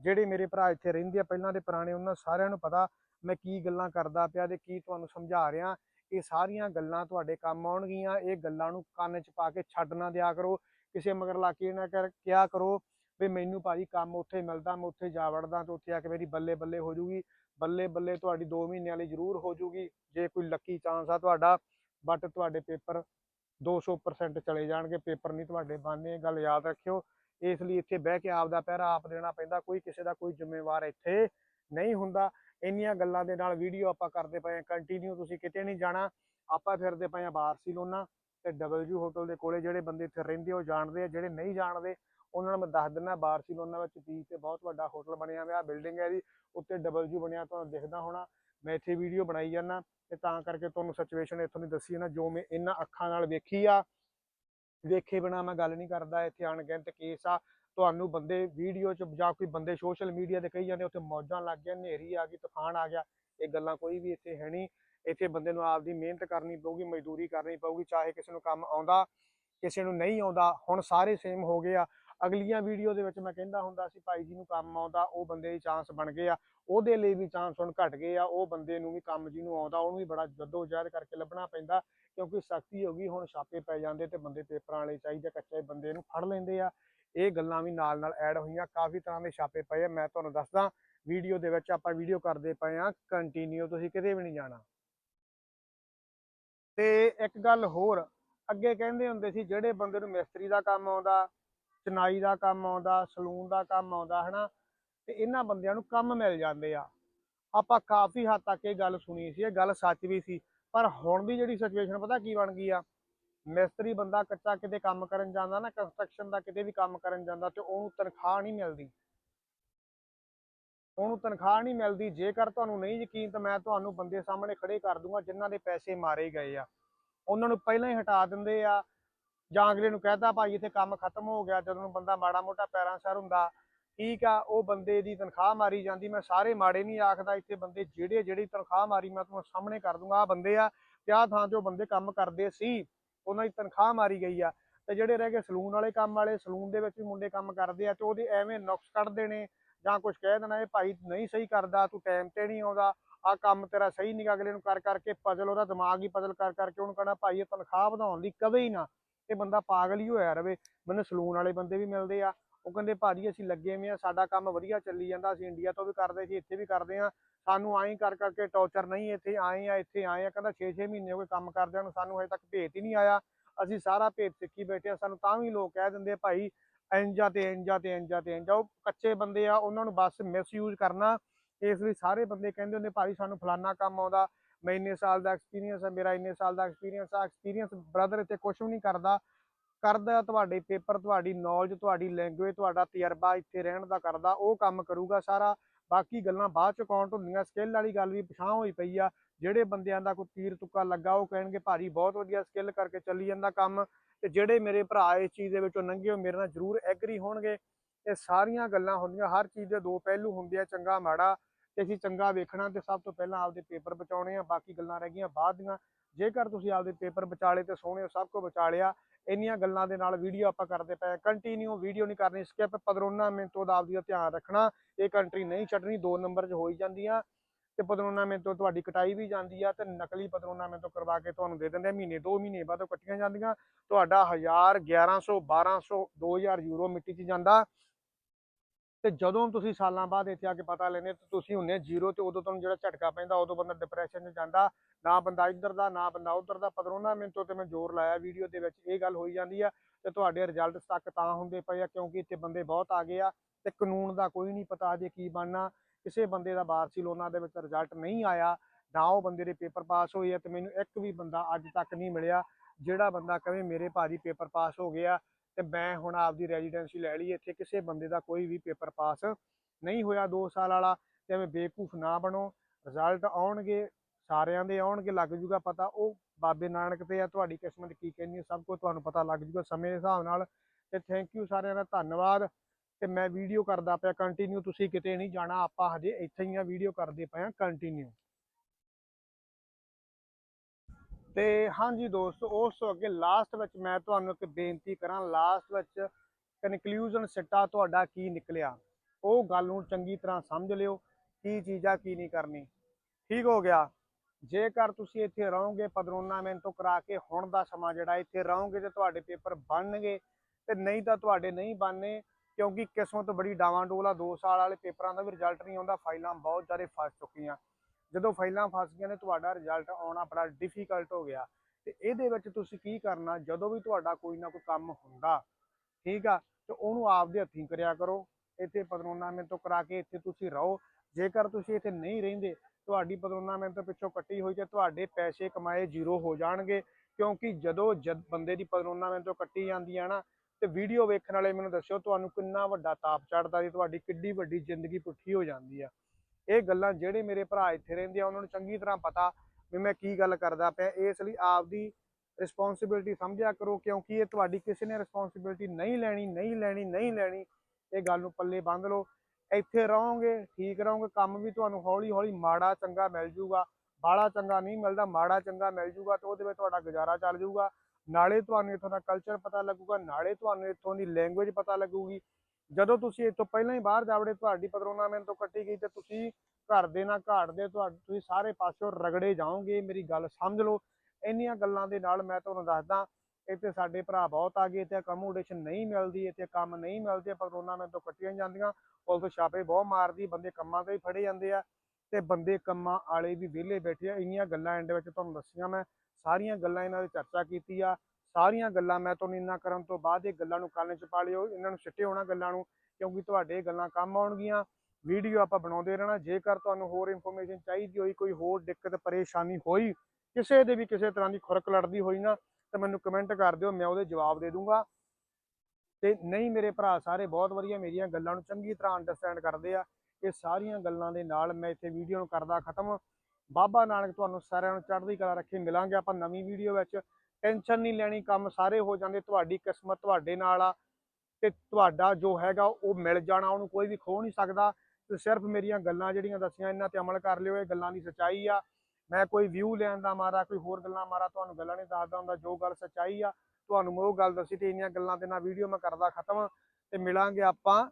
ਜਿਹੜੇ ਮੇਰੇ ਭਰਾ ਇੱਥੇ ਰਹਿੰਦੇ ਆ, ਪਹਿਲਾਂ ਦੇ ਪੁਰਾਣੇ ਉਹਨਾਂ ਸਾਰਿਆਂ ਨੂੰ ਪਤਾ ਮੈਂ ਕੀ ਗੱਲਾਂ ਕਰਦਾ ਪਿਆ ਤੇ ਕੀ ਤੁਹਾਨੂੰ ਸਮਝਾ ਰਿਹਾ। ਇਹ ਸਾਰੀਆਂ ਗੱਲਾਂ ਤੁਹਾਡੇ ਕੰਮ ਆਉਣਗੀਆਂ, ਇਹ ਗੱਲਾਂ ਨੂੰ ਕੰਨ 'ਚ ਪਾ ਕੇ ਛੱਡ ਨਾ ਦਿਆ ਕਰੋ। ਕਿਸੇ ਮਗਰ ਲਾ ਕੇ ਨਾ ਕਰ ਕਿਹਾ ਕਰੋ ਵੀ ਮੈਨੂੰ ਭਾਜੀ ਕੰਮ ਉੱਥੇ ਮਿਲਦਾ, ਮੈਂ ਉੱਥੇ ਜਾ ਵੜਦਾ ਤੇ ਉੱਥੇ ਆ ਕੇ ਮੇਰੀ ਬੱਲੇ ਬੱਲੇ ਹੋ ਜੂਗੀ। ਬੱਲੇ ਬੱਲੇ ਤੁਹਾਡੀ 2 ਮਹੀਨਿਆਂ ਲਈ ਜ਼ਰੂਰ ਹੋ ਜੂਗੀ। ਜੇ ਕੋਈ ਲੱਕੀ ਚਾਂਸ ਆ ਤੁਹਾਡਾ ਬਟ ਤੁਹਾਡੇ ਪੇਪਰ 200% ਚਲੇ ਜਾਣਗੇ। ਪੇਪਰ ਨਹੀਂ ਤੁਹਾਡੇ ਬਣਨੇ ਗੱਲ ਯਾਦ ਰੱਖਿਓ। ਇਸ ਲਈ ਇੱਥੇ ਬਹਿ ਕੇ ਆਪ ਦਾ ਪਹਿਰਾ ਆਪ ਦੇਣਾ ਪੈਂਦਾ। ਕੋਈ ਕਿਸੇ ਦਾ ਕੋਈ ਜ਼ਿੰਮੇਵਾਰ ਇੱਥੇ ਨਹੀਂ ਹੁੰਦਾ। ਇੰਨੀਆਂ ਗੱਲਾਂ ਦੇ ਨਾਲ ਵੀਡੀਓ ਆਪਾਂ ਕਰਦੇ ਪਏ ਆ ਕੰਟੀਨਿਊ ਤੁਸੀਂ ਕਿਤੇ ਨਹੀਂ ਜਾਣਾ। ਆਪਾਂ ਫਿਰਦੇ ਪਏ ਆ ਬਾਰਸੀਲੋਨਾ ਤੇ ਡਬਲਯੂ ਹੋਟਲ ਦੇ ਕੋਲੇ ਜਿਹੜੇ ਬੰਦੇ ਇੱਥੇ ਰਹਿੰਦੇ ਉਹ ਜਾਣਦੇ ਆ। ਜਿਹੜੇ ਨਹੀਂ ਜਾਣਦੇ ਉਹਨਾਂ ਨੂੰ ਮੈਂ ਦੱਸ ਦਿੰਦਾ ਬਾਰਸੀਲੋਨਾ ਵਿੱਚ ਪੀਸ ਤੇ ਬਹੁਤ ਵੱਡਾ ਹੋਟਲ ਬਣਿਆ ਹੋਇਆ, ਬਿਲਡਿੰਗ ਹੈ ਇਹਦੀ, ਉੱਤੇ ਡਬਲਯੂ ਬਣਿਆ, ਤੁਹਾਨੂੰ ਦਿਖਦਾ ਹੋਣਾ। ਮੈਂ ਇੱਥੇ ਵੀਡੀਓ ਬਣਾਈ ਜਾਂਦਾ, ਤੇ ਤਾਂ ਕਰਕੇ ਤੁਹਾਨੂੰ ਸਿਚੁਏਸ਼ਨ ਇੱਥੋਂ ਦੀ ਦੱਸੀ ਹੈ ਨਾ ਜੋ ਮੈਂ ਇਹਨਾਂ ਅੱਖਾਂ ਨਾਲ ਵੇਖੀ ਆ। ਵੇਖੇ ਬਿਨਾ ਮੈਂ ਗੱਲ ਨਹੀਂ ਕਰਦਾ, ਇੱਥੇ ਅਣਗਿਣਤ ਕੇਸ ਆ। ਤੁਹਾਨੂੰ ਬੰਦੇ ਵੀਡੀਓ ਚ ਜਾਂ ਕੋਈ ਬੰਦੇ ਸੋਸ਼ਲ ਮੀਡੀਆ ਤੇ ਕਹੀ ਜਾਂਦੇ, ਉੱਥੇ ਮੌਜਾਂ ਲੱਗ ਗਿਆ ਹਨੇਰੀ ਆ ਗਈ, ਤੂਫਾਨ ਆ ਗਿਆ, ਇਹ ਗੱਲਾਂ ਕੋਈ ਵੀ ਇੱਥੇ ਹੈ ਨਹੀਂ। ਇੱਥੇ ਬੰਦੇ ਨੂੰ ਆਪਦੀ ਮਿਹਨਤ ਕਰਨੀ ਪਊਗੀ, ਮਜ਼ਦੂਰੀ ਕਰਨੀ ਪਊਗੀ, ਚਾਹੇ ਕਿਸੇ ਨੂੰ ਕੰਮ ਆਉਂਦਾ, ਕਿਸੇ ਨੂੰ ਨਹੀਂ ਆਉਂਦਾ, ਹੁਣ ਸਾਰੇ ਸੇਮ ਹੋ ਗਏ ਆ। ਅਗਲੀਆਂ ਵੀਡੀਓ ਦੇ ਵਿੱਚ ਮੈਂ ਕਹਿੰਦਾ ਹੁੰਦਾ ਸੀ, ਭਾਈ ਜੀ ਨੂੰ ਕੰਮ ਆਉਂਦਾ, ਉਹ ਬੰਦੇ ਦੀ ਚਾਂਸ ਬਣ ਗਏ ਆ। ਉਹਦੇ ਲਈ ਵੀ ਚਾਂਸ ਹੁਣ ਘਟ ਗਏ ਆ, ਉਹ ਬੰਦੇ ਨੂੰ ਵੀ ਕੰਮ ਜਿਹਨੂੰ ਆਉਂਦਾ, ਉਹਨੂੰ ਵੀ ਬੜਾ ਜੱਦੋ ਜਹਿਦ ਕਰਕੇ ਲੱਭਣਾ ਪੈਂਦਾ, ਕਿਉਂਕਿ ਸਖਤੀ ਹੋ ਗਈ, ਹੁਣ ਛਾਪੇ ਪੈ ਜਾਂਦੇ ਤੇ ਬੰਦੇ ਪੇਪਰਾਂ ਵਾਲੇ ਚਾਹੀਦੇ, ਕੱਚੇ ਬੰਦੇ ਨੂੰ ਫੜ ਲੈਂਦੇ ਆ। ਇਹ ਗੱਲਾਂ ਵੀ ਨਾਲ ਨਾਲ ਐਡ ਹੋਈਆਂ, ਕਾਫੀ ਤਰ੍ਹਾਂ ਦੇ ਛਾਪੇ ਪਏ ਆ। ਮੈਂ ਤੁਹਾਨੂੰ ਦੱਸਦਾ ਵੀਡੀਓ ਦੇ ਵਿੱਚ ਆਪਾਂ ਵੀਡੀਓ ਕਰਦੇ ਪਏ ਆ ਕੰਟੀਨਿਊ ਤੁਸੀਂ ਕਿਤੇ ਵੀ ਨਹੀਂ ਜਾਣਾ। ਤੇ ਇੱਕ ਗੱਲ ਹੋਰ, ਅੱਗੇ ਕਹਿੰਦੇ ਹੁੰਦੇ ਸੀ, ਜਿਹੜੇ ਬੰਦੇ ਨੂੰ ਮਿਸਤਰੀ ਦਾ ਕੰਮ ਆਉਂਦਾ ਚਨਾਈ ਦਾ ਕੰਮ ਆਉਂਦਾ, ਸਲੂਨ ਦਾ ਕੰਮ ਆਉਂਦਾ, ਹਨਾ? ਤੇ ਇਹਨਾਂ ਬੰਦਿਆਂ ਨੂੰ ਕੰਮ ਮਿਲ ਜਾਂਦੇ ਆ। ਆਪਾਂ ਕਾਫੀ ਹੱਦ ਤੱਕ ਇਹ ਗੱਲ ਸੁਣੀ ਸੀ, ਇਹ ਗੱਲ ਸੱਚ ਵੀ ਸੀ। ਪਰ ਹੁਣ ਦੀ ਜਿਹੜੀ ਸਿਚੁਏਸ਼ਨ ਪਤਾ ਕੀ ਬਣ ਗਈ ਆ? ਮਿਸਤਰੀ ਬੰਦਾ ਕੱਚਾ ਕਿਤੇ ਕੰਮ ਕਰਨ ਜਾਂਦਾ ਨਾ ਕੰਸਟਰਕਸ਼ਨ ਦਾ ਕਿਤੇ ਵੀ ਕੰਮ ਕਰਨ ਜਾਂਦਾ ਤੇ ਉਹਨੂੰ ਤਨਖਾਹ ਨਹੀਂ ਮਿਲਦੀ। ਉਹਨੂੰ ਤਨਖਾਹ ਨਹੀਂ ਮਿਲਦੀ, ਜੇਕਰ ਤੁਹਾਨੂੰ ਨਹੀਂ ਯਕੀਨ ਤਾਂ ਮੈਂ ਤੁਹਾਨੂੰ ਬੰਦੇ ਸਾਹਮਣੇ ਖੜੇ ਕਰ ਦੂੰਗਾ, ਜਿਨ੍ਹਾਂ ਦੇ ਪੈਸੇ ਮਾਰੇ ਗਏ ਆ। ਉਹਨਾਂ ਨੂੰ ਪਹਿਲਾਂ ਹੀ ਹਟਾ ਦਿੰਦੇ ਆ ਜਾਂ ਅਗਲੇ ਨੂੰ ਕਹਤਾ ਭਾਈ ਇੱਥੇ ਕੰਮ ਖਤਮ ਹੋ ਗਿਆ, ਜਦੋਂ ਬੰਦਾ ਮਾੜਾ ਮੋਟਾ ਪੈਰਾਂ ਸ਼ਰ ਹੁੰਦਾ, ਠੀਕ ਆ, ਉਹ ਬੰਦੇ ਦੀ ਤਨਖਾਹ ਮਾਰੀ ਜਾਂਦੀ, ਮੈਂ ਸਾਰੇ ਮਾੜੇ ਨਹੀਂ ਆਖਦਾ, ਇੱਥੇ ਬੰਦੇ ਜਿਹੜੇ, ਜਿਹੜੀ ਤਨਖਾਹ ਮਾਰੀ, ਮੈਂ ਤੁਹਾਨੂੰ ਸਾਹਮਣੇ ਕਰ ਦੂੰਗਾ ਆ ਬੰਦੇ ਆ, ਤੇ ਆਹ ਥਾਂ ਚੋਂ ਬੰਦੇ ਕੰਮ ਕਰਦੇ ਸੀ, ਉਹਨਾਂ ਦੀ ਤਨਖਾਹ ਮਾਰੀ ਗਈ ਆ, ਤੇ ਜਿਹੜੇ ਰਹਿ ਗਏ ਸਲੂਨ ਵਾਲੇ ਕੰਮ ਵਾਲੇ, ਸਲੂਨ ਦੇ ਵਿੱਚ ਵੀ ਮੁੰਡੇ ਕੰਮ ਕਰਦੇ ਆ, ਤੇ ਉਹਦੇ ਐਵੇਂ ਨੁਕਸ ਕੱਢਦੇ ਨੇ, ਜਾਂ ਕੁਝ ਕਹਿ ਦੇਣਾ ਇਹ ਭਾਈ ਨਹੀਂ ਸਹੀ ਕਰਦਾ, ਤੂੰ ਟਾਈਮ ਤੇ ਨਹੀਂ ਆਉਂਦਾ ਆ ਕੰਮ ਤੇਰਾ ਸਹੀ ਨਹੀਂ ਅਗਲੇ ਨੂੰ ਕਰ ਕਰਕੇ ਪਜ਼ਲ ਉਹਦਾ ਦਿਮਾਗ ਹੀ ਪਜ਼ਲ ਕਰ ਕਰਕੇ ਉਹਨੂੰ ਕਹਣਾ, ਭਾਈ ਇਹ ਤਨਖਾਹ ਵਧਾਉਣ ਲਈ ਕਦੇ ਹੀ ਨਾ। ਇਹ ਬੰਦਾ ਪਾਗਲ ਹੀ ਹੋਇਆ ਰਵੇ। ਮੈਨੂੰ ਸਲੂਨ ਵਾਲੇ ਬੰਦੇ ਵੀ ਮਿਲਦੇ ਆ। ਉਹ ਕਹਿੰਦੇ, ਭਾਜੀ, ਅਸੀਂ ਲੱਗੇ ਹੋਏ ਆ, ਸਾਡਾ ਕੰਮ ਵਧੀਆ ਚੱਲੀ ਜਾਂਦਾ। ਅਸੀਂ ਇੰਡੀਆ ਤੋਂ ਵੀ ਕਰਦੇ ਸੀ, ਇੱਥੇ ਵੀ ਕਰਦੇ ਆ। ਸਾਨੂੰ ਐਂ ਕਰ ਕਰਕੇ ਟੌਰਚਰ ਨਹੀਂ, ਇੱਥੇ ਆਏ ਆ, ਇੱਥੇ ਆਏ ਆ। ਕਹਿੰਦਾ 6-6 ਮਹੀਨੇ ਹੋ ਗਏ ਕੰਮ ਕਰਦਿਆਂ ਨੂੰ ਸਾਨੂੰ ਹਜੇ ਤੱਕ ਭੇਤ ਹੀ ਨਹੀਂ ਆਇਆ। ਅਸੀਂ ਸਾਰਾ ਭੇਤ ਸਿੱਖੀ ਬੈਠੇ ਆ। ਸਾਨੂੰ ਤਾਂ ਵੀ ਲੋਕ ਕਹਿ ਦਿੰਦੇ ਆ, ਭਾਈ ਇੰਜਾ ਤੇ ਇੰਜਾ ਤੇ ਇੰਜਾ ਤੇ ਇੰਜਾ ਉਹ ਕੱਚੇ ਬੰਦੇ ਆ, ਉਹਨਾਂ ਨੂੰ ਬਸ ਮਿਸਯੂਜ਼ ਕਰਨਾ। ਇਸ ਲਈ ਸਾਰੇ ਬੰਦੇ ਕਹਿੰਦੇ ਹੁੰਦੇ ਭਾਈ ਸਾਨੂੰ ਫਲਾਨਾ ਕੰਮ ਆਉਂਦਾ। ਮੈਂ ਇੰਨੇ ਸਾਲ ਦਾ ਐਕਸਪੀਰੀਅੰਸ ਹੈ ਮੇਰਾ ਇੰਨੇ ਸਾਲ ਦਾ ਐਕਸਪੀਰੀਅੰਸ ਆ ਐਕਸਪੀਰੀਅੰਸ ਬ੍ਰਦਰ ਇੱਥੇ ਕੁਝ ਵੀ ਨਹੀਂ ਕਰਦਾ। ਕਰਦਾ ਤੁਹਾਡੇ ਪੇਪਰ, ਤੁਹਾਡੀ ਨੌਲੇਜ ਤੁਹਾਡੀ ਲੈਂਗੁਏਜ ਤੁਹਾਡਾ ਤਜਰਬਾ ਇੱਥੇ ਰਹਿਣ ਦਾ ਕਰਦਾ, ਉਹ ਕੰਮ ਕਰੂਗਾ ਸਾਰਾ। ਬਾਕੀ ਗੱਲਾਂ ਬਾਅਦ ਚ ਕਾਊਂਟ ਹੁੰਦੀਆਂ ਸਕਿੱਲ ਵਾਲੀ ਗੱਲ ਵੀ ਪਛਾਣ ਹੋਈ ਪਈ ਆ। ਜਿਹੜੇ ਬੰਦਿਆਂ ਦਾ ਕੋਈ ਤੀਰ ਤੁੱਕਾ ਲੱਗਾ, ਉਹ ਕਹਿਣਗੇ, ਭਾਜੀ ਬਹੁਤ ਵਧੀਆ ਸਕਿੱਲ ਕਰਕੇ ਚੱਲੀ ਜਾਂਦਾ ਕੰਮ। ਤੇ ਜਿਹੜੇ ਮੇਰੇ ਭਰਾ ਇਸ ਚੀਜ਼ ਦੇ ਵਿੱਚੋਂ ਲੰਘੇ ਹੋ ਮੇਰੇ ਨਾਲ ਜ਼ਰੂਰ ਐਗਰੀ ਹੋਣਗੇ। ਇਹ ਸਾਰੀਆਂ ਗੱਲਾਂ ਹੁੰਦੀਆਂ, ਹਰ ਚੀਜ਼ ਦੇ ਦੋ ਪਹਿਲੂ ਹੁੰਦੇ ਆ, ਚੰਗਾ, ਮਾੜਾ। ਤੇ ਅਸੀਂ ਚੰਗਾ ਵੇਖਣਾ ਤੇ ਸਭ ਤੋਂ ਪਹਿਲਾਂ ਆਪਦੇ ਪੇਪਰ ਬਚਾਉਣੇ ਆ, ਬਾਕੀ ਗੱਲਾਂ ਰਹਿ ਗਈਆਂ ਬਾਅਦ ਦੀਆਂ। ਜੇਕਰ ਤੁਸੀਂ ਆਪਦੇ ਪੇਪਰ ਬਚਾ ਲਏ ਤੇ ਸੋਹਣੇ ਸਭ ਕੁਝ ਬਚਾ ਲਿਆ, ਇੰਨੀਆਂ ਗੱਲਾਂ ਦੇ ਨਾਲ ਵੀਡੀਓ ਆਪਾਂ ਕਰਦੇ ਪਏ ਕੰਟੀਨਿਊ ਵੀਡੀਓ ਨਹੀਂ ਕਰਨੀ ਸਕਿਪ ਪਦਰੋਨਾ ਮਿੰਟੋ ਦਾ ਆਪਦੀ ਦਾ ਧਿਆਨ ਰੱਖਣਾ, ਇਹ ਕੰਟਰੀ ਨਹੀਂ ਛੱਡਣੀ, ਦੋ ਨੰਬਰ 'ਚ ਹੋਈ ਜਾਂਦੀਆਂ ਤੇ ਪਦਰੋਨਾ ਮਿੰਟੋ ਤੁਹਾਡੀ ਕਟਾਈ ਵੀ ਜਾਂਦੀ ਆ ਤੇ ਨਕਲੀ ਪਦਰੋਨਾ ਮਿੰਟੋ ਕਰਵਾ ਕੇ ਤੁਹਾਨੂੰ ਦੇ ਦਿੰਦੇ ਮਹੀਨੇ, ਦੋ ਮਹੀਨੇ ਬਾਅਦ ਉਹ ਕੱਟੀਆਂ ਜਾਂਦੀਆਂ। ਤੁਹਾਡਾ 1000 1100 1200 2000 ਯੂਰੋ ਮਿੱਟੀ 'ਚ ਜਾਂਦਾ। ਤੇ ਜਦੋਂ ਤੁਸੀਂ ਸਾਲਾਂ ਬਾਅਦ ਇੱਥੇ ਆ ਕੇ ਪਤਾ ਲੈਨੇ ਤੇ ਤੁਸੀਂ ਹੁੰਨੇ ਜ਼ੀਰੋ ਤੇ ਉਦੋਂ ਤੁਹਾਨੂੰ ਜਿਹੜਾ ਝਟਕਾ ਪੈਂਦਾ, ਉਦੋਂ ਬੰਦਾ ਡਿਪਰੈਸ਼ਨ 'ਚ ਜਾਂਦਾ। ਨਾ ਬੰਦਾ ਇੱਧਰ ਦਾ, ਨਾ ਬੰਦਾ ਉੱਧਰ ਦਾ। ਪਦਰੋਨਾ ਮਿੰਟੋ ਤੇ ਮੈਂ ਜ਼ੋਰ ਲਾਇਆ ਵੀਡੀਓ ਦੇ ਵਿੱਚ, ਇਹ ਗੱਲ ਹੋਈ ਜਾਂਦੀ ਆ ਤੇ ਤੁਹਾਡੇ ਰਿਜ਼ਲਟ ਤੱਕ ਤਾਂ ਹੁੰਦੇ ਪਏ ਆ ਕਿਉਂਕਿ ਇੱਥੇ ਬੰਦੇ ਬਹੁਤ ਆ ਗਏ ਆ ਤੇ ਕਾਨੂੰਨ ਦਾ ਕੋਈ ਨਹੀਂ ਪਤਾ ਅਜੇ ਕੀ ਬਣਨਾ। ਕਿਸੇ ਬੰਦੇ ਦਾ ਬਾਰਸੀਲੋਨਾ ਦੇ ਵਿੱਚ ਰਿਜ਼ਲਟ ਨਹੀਂ ਆਇਆ। ਨਾ ਉਹ ਬੰਦੇ ਦੇ ਪੇਪਰ ਪਾਸ ਹੋਏ ਆ ਤੇ ਮੈਨੂੰ ਇੱਕ ਵੀ ਬੰਦਾ ਅੱਜ ਤੱਕ ਨਹੀਂ ਮਿਲਿਆ। ਜਿਹੜਾ ਬੰਦਾ ਕਹੇ ਮੇਰੇ ਭਾਜੀ ਪੇਪਰ ਪਾਸ ਹੋ ਗਿਆ ਤੇ ਮੈਂ ਹੁਣ ਆਪਦੀ ਰੈਜ਼ੀਡੈਂਸੀ ਲੈ ਲਈ, ਇੱਥੇ ਕਿਸੇ ਬੰਦੇ ਦਾ ਕੋਈ ਵੀ ਪੇਪਰ ਪਾਸ ਨਹੀਂ ਹੋਇਆ 2 ਸਾਲ ਵਾਲਾ ਤੇ ਐਵੇਂ ਬੇਵਕੂਫ ਨਾ ਬਣੋ। ਰਿਜ਼ਲਟ ਆਉਣਗੇ, ਸਾਰਿਆਂ ਦੇ ਆਉਣਗੇ, ਲੱਗ ਜੂਗਾ ਪਤਾ। ਉਹ ਬਾਬੇ ਨਾਨਕ ਤੇ ਆ, ਤੁਹਾਡੀ ਕਿਸਮਤ ਕੀ ਕਹਿੰਦੀ ਹੈ ਸਭ ਕੁਝ ਤੁਹਾਨੂੰ ਪਤਾ ਲੱਗ ਜੂਗਾ ਸਮੇਂ ਦੇ ਹਿਸਾਬ ਨਾਲ। ਤੇ ਥੈਂਕ ਯੂ ਸਾਰਿਆਂ ਦਾ, ਧੰਨਵਾਦ। ਤੇ ਮੈਂ ਵੀਡੀਓ ਕਰਦਾ ਪਿਆ ਕੰਟੀਨਿਊ ਤੁਸੀਂ ਕਿਤੇ ਨਹੀਂ ਜਾਣਾ, ਆਪਾਂ ਹਜੇ ਇੱਥੇ ਹੀ ਆ ਵੀਡੀਓ ਕਰਦੇ ਪਏ ਆ ਕੰਟੀਨਿਊ ਤੇ ਹਾਂਜੀ ਦੋਸਤੋ, ਉਸ ਤੋਂ ਅੱਗੇ ਲਾਸਟ ਵਿੱਚ ਮੈਂ ਤੁਹਾਨੂੰ ਇੱਕ ਬੇਨਤੀ ਕਰਾਂ ਲਾਸਟ ਵਿੱਚ ਕਨਕਲੂਜਨ ਸਿੱਟਾ ਤੁਹਾਡਾ ਕੀ ਨਿਕਲਿਆ। ਉਹ ਗੱਲ ਨੂੰ ਚੰਗੀ ਤਰ੍ਹਾਂ ਸਮਝ ਲਿਓ, ਕੀ ਚੀਜ਼ ਆ ਕੀ ਨਹੀਂ ਕਰਨੀ। ਠੀਕ ਹੋ ਗਿਆ। ਜੇਕਰ ਤੁਸੀਂ ਇੱਥੇ ਰਹੋਗੇ ਪਦਰੋਨਾਮੈਂਟ ਤੋਂ ਕਰਾ ਕੇ, ਹੁਣ ਦਾ ਸਮਾਂ ਜਿਹੜਾ ਇੱਥੇ ਰਹੋਗੇ ਤੇ ਤੁਹਾਡੇ ਪੇਪਰ ਬਣਨਗੇ, ਤੇ ਨਹੀਂ ਤਾਂ ਤੁਹਾਡੇ ਨਹੀਂ ਬਣਨੇ, ਕਿਉਂਕਿ ਕਿਸਮਤ ਬੜੀ ਡਾਵਾਂਡੋਲ ਆ 2 ਸਾਲ ਵਾਲੇ ਪੇਪਰਾਂ ਦਾ ਵੀ ਰਿਜ਼ਲਟ ਨਹੀਂ ਆਉਂਦਾ, ਫਾਈਲਾਂ ਬਹੁਤ ਜ਼ਿਆਦਾ ਫਸ ਚੁੱਕੀਆਂ। ਜਦੋਂ ਫਾਈਲਾਂ ਫਸ ਗਈਆਂ ਨੇ, ਤੁਹਾਡਾ ਰਿਜ਼ਲਟ ਆਉਣਾ ਬੜਾ ਡਿਫਿਕਲਟ ਹੋ ਗਿਆ। ਤੇ ਇਹਦੇ ਵਿੱਚ ਤੁਸੀਂ ਕੀ ਕਰਨਾ? ਜਦੋਂ ਵੀ ਤੁਹਾਡਾ ਕੋਈ ਨਾ ਕੋਈ ਕੰਮ ਹੁੰਦਾ, ਠੀਕ ਆ, ਤੇ ਉਹਨੂੰ ਆਪਦੇ ਹੱਥੀਂ ਕਰਿਆ ਕਰੋ। ਇੱਥੇ ਪਦਰੋਨਾਮੇ ਤੋਂ ਕਰਾ ਕੇ ਇੱਥੇ ਤੁਸੀਂ ਰਹੋ। ਜੇਕਰ ਤੁਸੀਂ ਇੱਥੇ ਨਹੀਂ ਰਹਿੰਦੇ, ਤੁਹਾਡੀ ਪਦਰੋਨਾਮੇ ਤੋਂ ਪਿੱਛੋਂ ਕੱਟੀ ਹੋਈ ਤੇ ਤੁਹਾਡੇ ਪੈਸੇ ਕਮਾਏ ਜ਼ੀਰੋ ਹੋ ਜਾਣਗੇ। ਕਿਉਂਕਿ ਜਦੋਂ ਜਦ ਬੰਦੇ ਦੀ ਪਦਰੋਨਾਮੇ ਤੋਂ ਕੱਟੀ ਜਾਂਦੀ ਆ ਨਾ, ਤੇ ਵੀਡੀਓ ਵੇਖਣ ਵਾਲੇ ਮੈਨੂੰ ਦੱਸਿਓ, ਤੁਹਾਨੂੰ ਕਿੰਨਾ ਵੱਡਾ ਤਾਪ ਚੜਦਾ ਜੀ ਤੁਹਾਡੀ ਕਿੱਡੀ ਵੱਡੀ ਜ਼ਿੰਦਗੀ ਪੁੱਠੀ ਹੋ ਜਾਂਦੀ ਆ। ਇਹ ਗੱਲਾਂ ਜਿਹੜੇ ਮੇਰੇ ਭਰਾ ਇੱਥੇ ਰਹਿੰਦੇ ਆ, ਉਹਨਾਂ ਨੂੰ ਚੰਗੀ ਤਰ੍ਹਾਂ ਪਤਾ ਵੀ ਮੈਂ ਕੀ ਗੱਲ ਕਰਦਾ ਪਿਆ। ਇਸ ਲਈ ਆਪਦੀ ਰਿਸਪੌਂਸਿਬਿਲਟੀ ਸਮਝਿਆ ਕਰੋ, ਕਿਉਂਕਿ ਇਹ ਤੁਹਾਡੀ ਕਿਸੇ ਨੇ ਰਿਸਪੌਂਸਿਬਿਲਟੀ ਨਹੀਂ ਲੈਣੀ ਨਹੀਂ ਲੈਣੀ ਨਹੀਂ ਲੈਣੀ। ਇਹ ਗੱਲ ਨੂੰ ਪੱਲੇ ਬੰਨ ਲਓ। ਇੱਥੇ ਰਹੋਗੇ, ਠੀਕ ਰਹੋਗੇ, ਕੰਮ ਵੀ ਤੁਹਾਨੂੰ ਹੌਲੀ ਹੌਲੀ ਮਾੜਾ ਚੰਗਾ ਮਿਲ ਜੂਗਾ। ਬਾੜਾ ਚੰਗਾ ਨਹੀਂ ਮਿਲਦਾ, ਮਾੜਾ ਚੰਗਾ ਮਿਲ ਜੂਗਾ ਤੇ ਉਹਦੇ ਵਿੱਚ ਤੁਹਾਡਾ ਗੁਜ਼ਾਰਾ ਚੱਲ ਜੂਗਾ। ਨਾਲੇ ਤੁਹਾਨੂੰ ਇੱਥੋਂ ਦਾ ਕਲਚਰ ਪਤਾ ਲੱਗੂਗਾ, ਨਾਲੇ ਤੁਹਾਨੂੰ ਇੱਥੋਂ ਦੀ ਲੈਂਗੁਏਜ ਪਤਾ ਲੱਗੂਗੀ। ਜਦੋਂ ਤੁਸੀਂ ਇੱਥੋਂ ਪਹਿਲਾਂ ਹੀ ਬਾਹਰ ਜਾਵੜੇ, ਤੁਹਾਡੀ ਪਦਰੋਨਾਮੇ ਤੋਂ ਕੱਟੀ ਗਈ ਤੇ ਤੁਸੀਂ ਘਰ ਦੇ ਨਾ ਘਾਟ ਦੇ ਤੁਹਾਡੇ ਤੁਸੀਂ ਸਾਰੇ ਪਾਸਿਓਂ ਰਗੜੇ ਜਾਓਗੇ, ਮੇਰੀ ਗੱਲ ਸਮਝ ਲਓ। ਇੰਨੀਆਂ ਗੱਲਾਂ ਦੇ ਨਾਲ ਮੈਂ ਤੁਹਾਨੂੰ ਦੱਸਦਾ, ਇੱਥੇ ਸਾਡੇ ਭਰਾ ਬਹੁਤ ਆ ਗਏ ਇੱਥੇ ਅਕਮੋਡੇਸ਼ਨ ਨਹੀਂ ਮਿਲਦੀ, ਇੱਥੇ ਕੰਮ ਨਹੀਂ ਮਿਲਦੇ ਪਦਰੋਨਾਮੇ ਤੋਂ ਕੱਟੀਆਂ ਜਾਂਦੀਆਂ। ਪੁਲਿਸ ਛਾਪੇ ਬਹੁਤ ਮਾਰਦੀ, ਬੰਦੇ ਕੰਮਾਂ ਤੇ ਹੀ ਫੜੇ ਜਾਂਦੇ ਆ ਤੇ ਬੰਦੇ ਕੰਮਾਂ ਵਾਲੇ ਵੀ ਵਿਹਲੇ ਬੈਠੇ ਆ। ਇੰਨੀਆਂ ਗੱਲਾਂ ਐਂਡ ਵਿੱਚ ਤੁਹਾਨੂੰ ਦੱਸੀਆਂ ਮੈਂ, ਸਾਰੀਆਂ ਗੱਲਾਂ ਇਹਨਾਂ ਦੀ ਚਰਚਾ ਕੀਤੀ ਆ। ਸਾਰੀਆਂ ਗੱਲਾਂ ਮੈਂ ਤੁਹਾਨੂੰ ਇੰਨਾ ਕਰਨ ਤੋਂ ਬਾਅਦ ਇਹ ਗੱਲਾਂ ਨੂੰ ਕੰਨ 'ਚ ਪਾ ਲਿਓ, ਇਹਨਾਂ ਨੂੰ ਸਿੱਟੇ ਹੋਣਾ ਗੱਲਾਂ ਨੂੰ, ਕਿਉਂਕਿ ਤੁਹਾਡੇ ਗੱਲਾਂ ਕੰਮ ਆਉਣਗੀਆਂ। ਵੀਡੀਓ ਆਪਾਂ ਬਣਾਉਂਦੇ ਰਹਿਣਾ, ਜੇਕਰ ਤੁਹਾਨੂੰ ਹੋਰ ਇਨਫੋਰਮੇਸ਼ਨ ਚਾਹੀਦੀ ਹੋਈ, ਕੋਈ ਹੋਰ ਦਿੱਕਤ, ਪਰੇਸ਼ਾਨੀ ਹੋਈ, ਕਿਸੇ ਦੇ ਵੀ ਕਿਸੇ ਤਰ੍ਹਾਂ ਦੀ ਖੁਰਕ ਲੜਦੀ ਹੋਈ ਨਾ, ਤਾਂ ਮੈਨੂੰ ਕਮੈਂਟ ਕਰ ਦਿਓ, ਮੈਂ ਉਹਦੇ ਜਵਾਬ ਦੇ ਦੂੰਗਾ। ਤੇ ਨਹੀਂ ਮੇਰੇ ਭਰਾ, ਸਾਰੇ ਬਹੁਤ ਵਧੀਆ, ਮੇਰੀਆਂ ਗੱਲਾਂ ਨੂੰ ਚੰਗੀ ਤਰ੍ਹਾਂ ਅੰਡਰਸਟੈਂਡ ਕਰਦੇ ਆ। ਇਹ ਸਾਰੀਆਂ ਗੱਲਾਂ ਦੇ ਨਾਲ ਮੈਂ ਇੱਥੇ ਵੀਡੀਓ ਨੂੰ ਕਰਦਾ ਖਤਮ। ਬਾਬਾ ਨਾਨਕ ਤੁਹਾਨੂੰ ਸਾਰਿਆਂ ਨੂੰ ਚੜ੍ਹਦੀ ਕਲਾ ਰੱਖੇ, ਮਿਲਾਂਗੇ ਆਪਾਂ ਨਵੀਂ ਵੀਡੀਓ ਵਿੱਚ। ਟੈਨਸ਼ਨ ਨਹੀਂ ਲੈਣੀ, ਕੰਮ ਸਾਰੇ ਹੋ ਜਾਂਦੇ, ਤੁਹਾਡੀ ਕਿਸਮਤ ਤੁਹਾਡੇ ਨਾਲ ਆ ਤੇ ਤੁਹਾਡਾ ਜੋ ਹੈਗਾ ਉਹ ਮਿਲ ਜਾਣਾ, ਉਹਨੂੰ ਕੋਈ ਵੀ ਖੋ ਨਹੀਂ ਸਕਦਾ। ਤੇ ਸਿਰਫ ਮੇਰੀਆਂ ਗੱਲਾਂ ਜਿਹੜੀਆਂ ਦੱਸੀਆਂ, ਇਹਨਾਂ ਤੇ ਅਮਲ ਕਰ ਲਿਓ, ਇਹ ਗੱਲਾਂ ਦੀ ਸਚਾਈ ਆ। ਮੈਂ ਕੋਈ ਵਿਊ ਲੈਣ ਦਾ ਮਾਰਾ, ਕੋਈ ਹੋਰ ਗੱਲਾਂ ਮਾਰਾ, ਤੁਹਾਨੂੰ ਗੱਲਾਂ ਨਹੀਂ ਦੱਸਦਾ ਹੁੰਦਾ, ਜੋ ਗੱਲ ਸਚਾਈ ਆ, ਤੁਹਾਨੂੰ ਮੈਂ ਉਹ ਗੱਲ ਦੱਸੀ ਤੇ ਇੰਨੀਆਂ ਗੱਲਾਂ ਦੇ ਨਾਲ ਵੀਡੀਓ ਮੈਂ ਕਰਦਾ ਖਤਮ। ਤੇ ਮਿਲਾਂਗੇ ਆਪਾਂ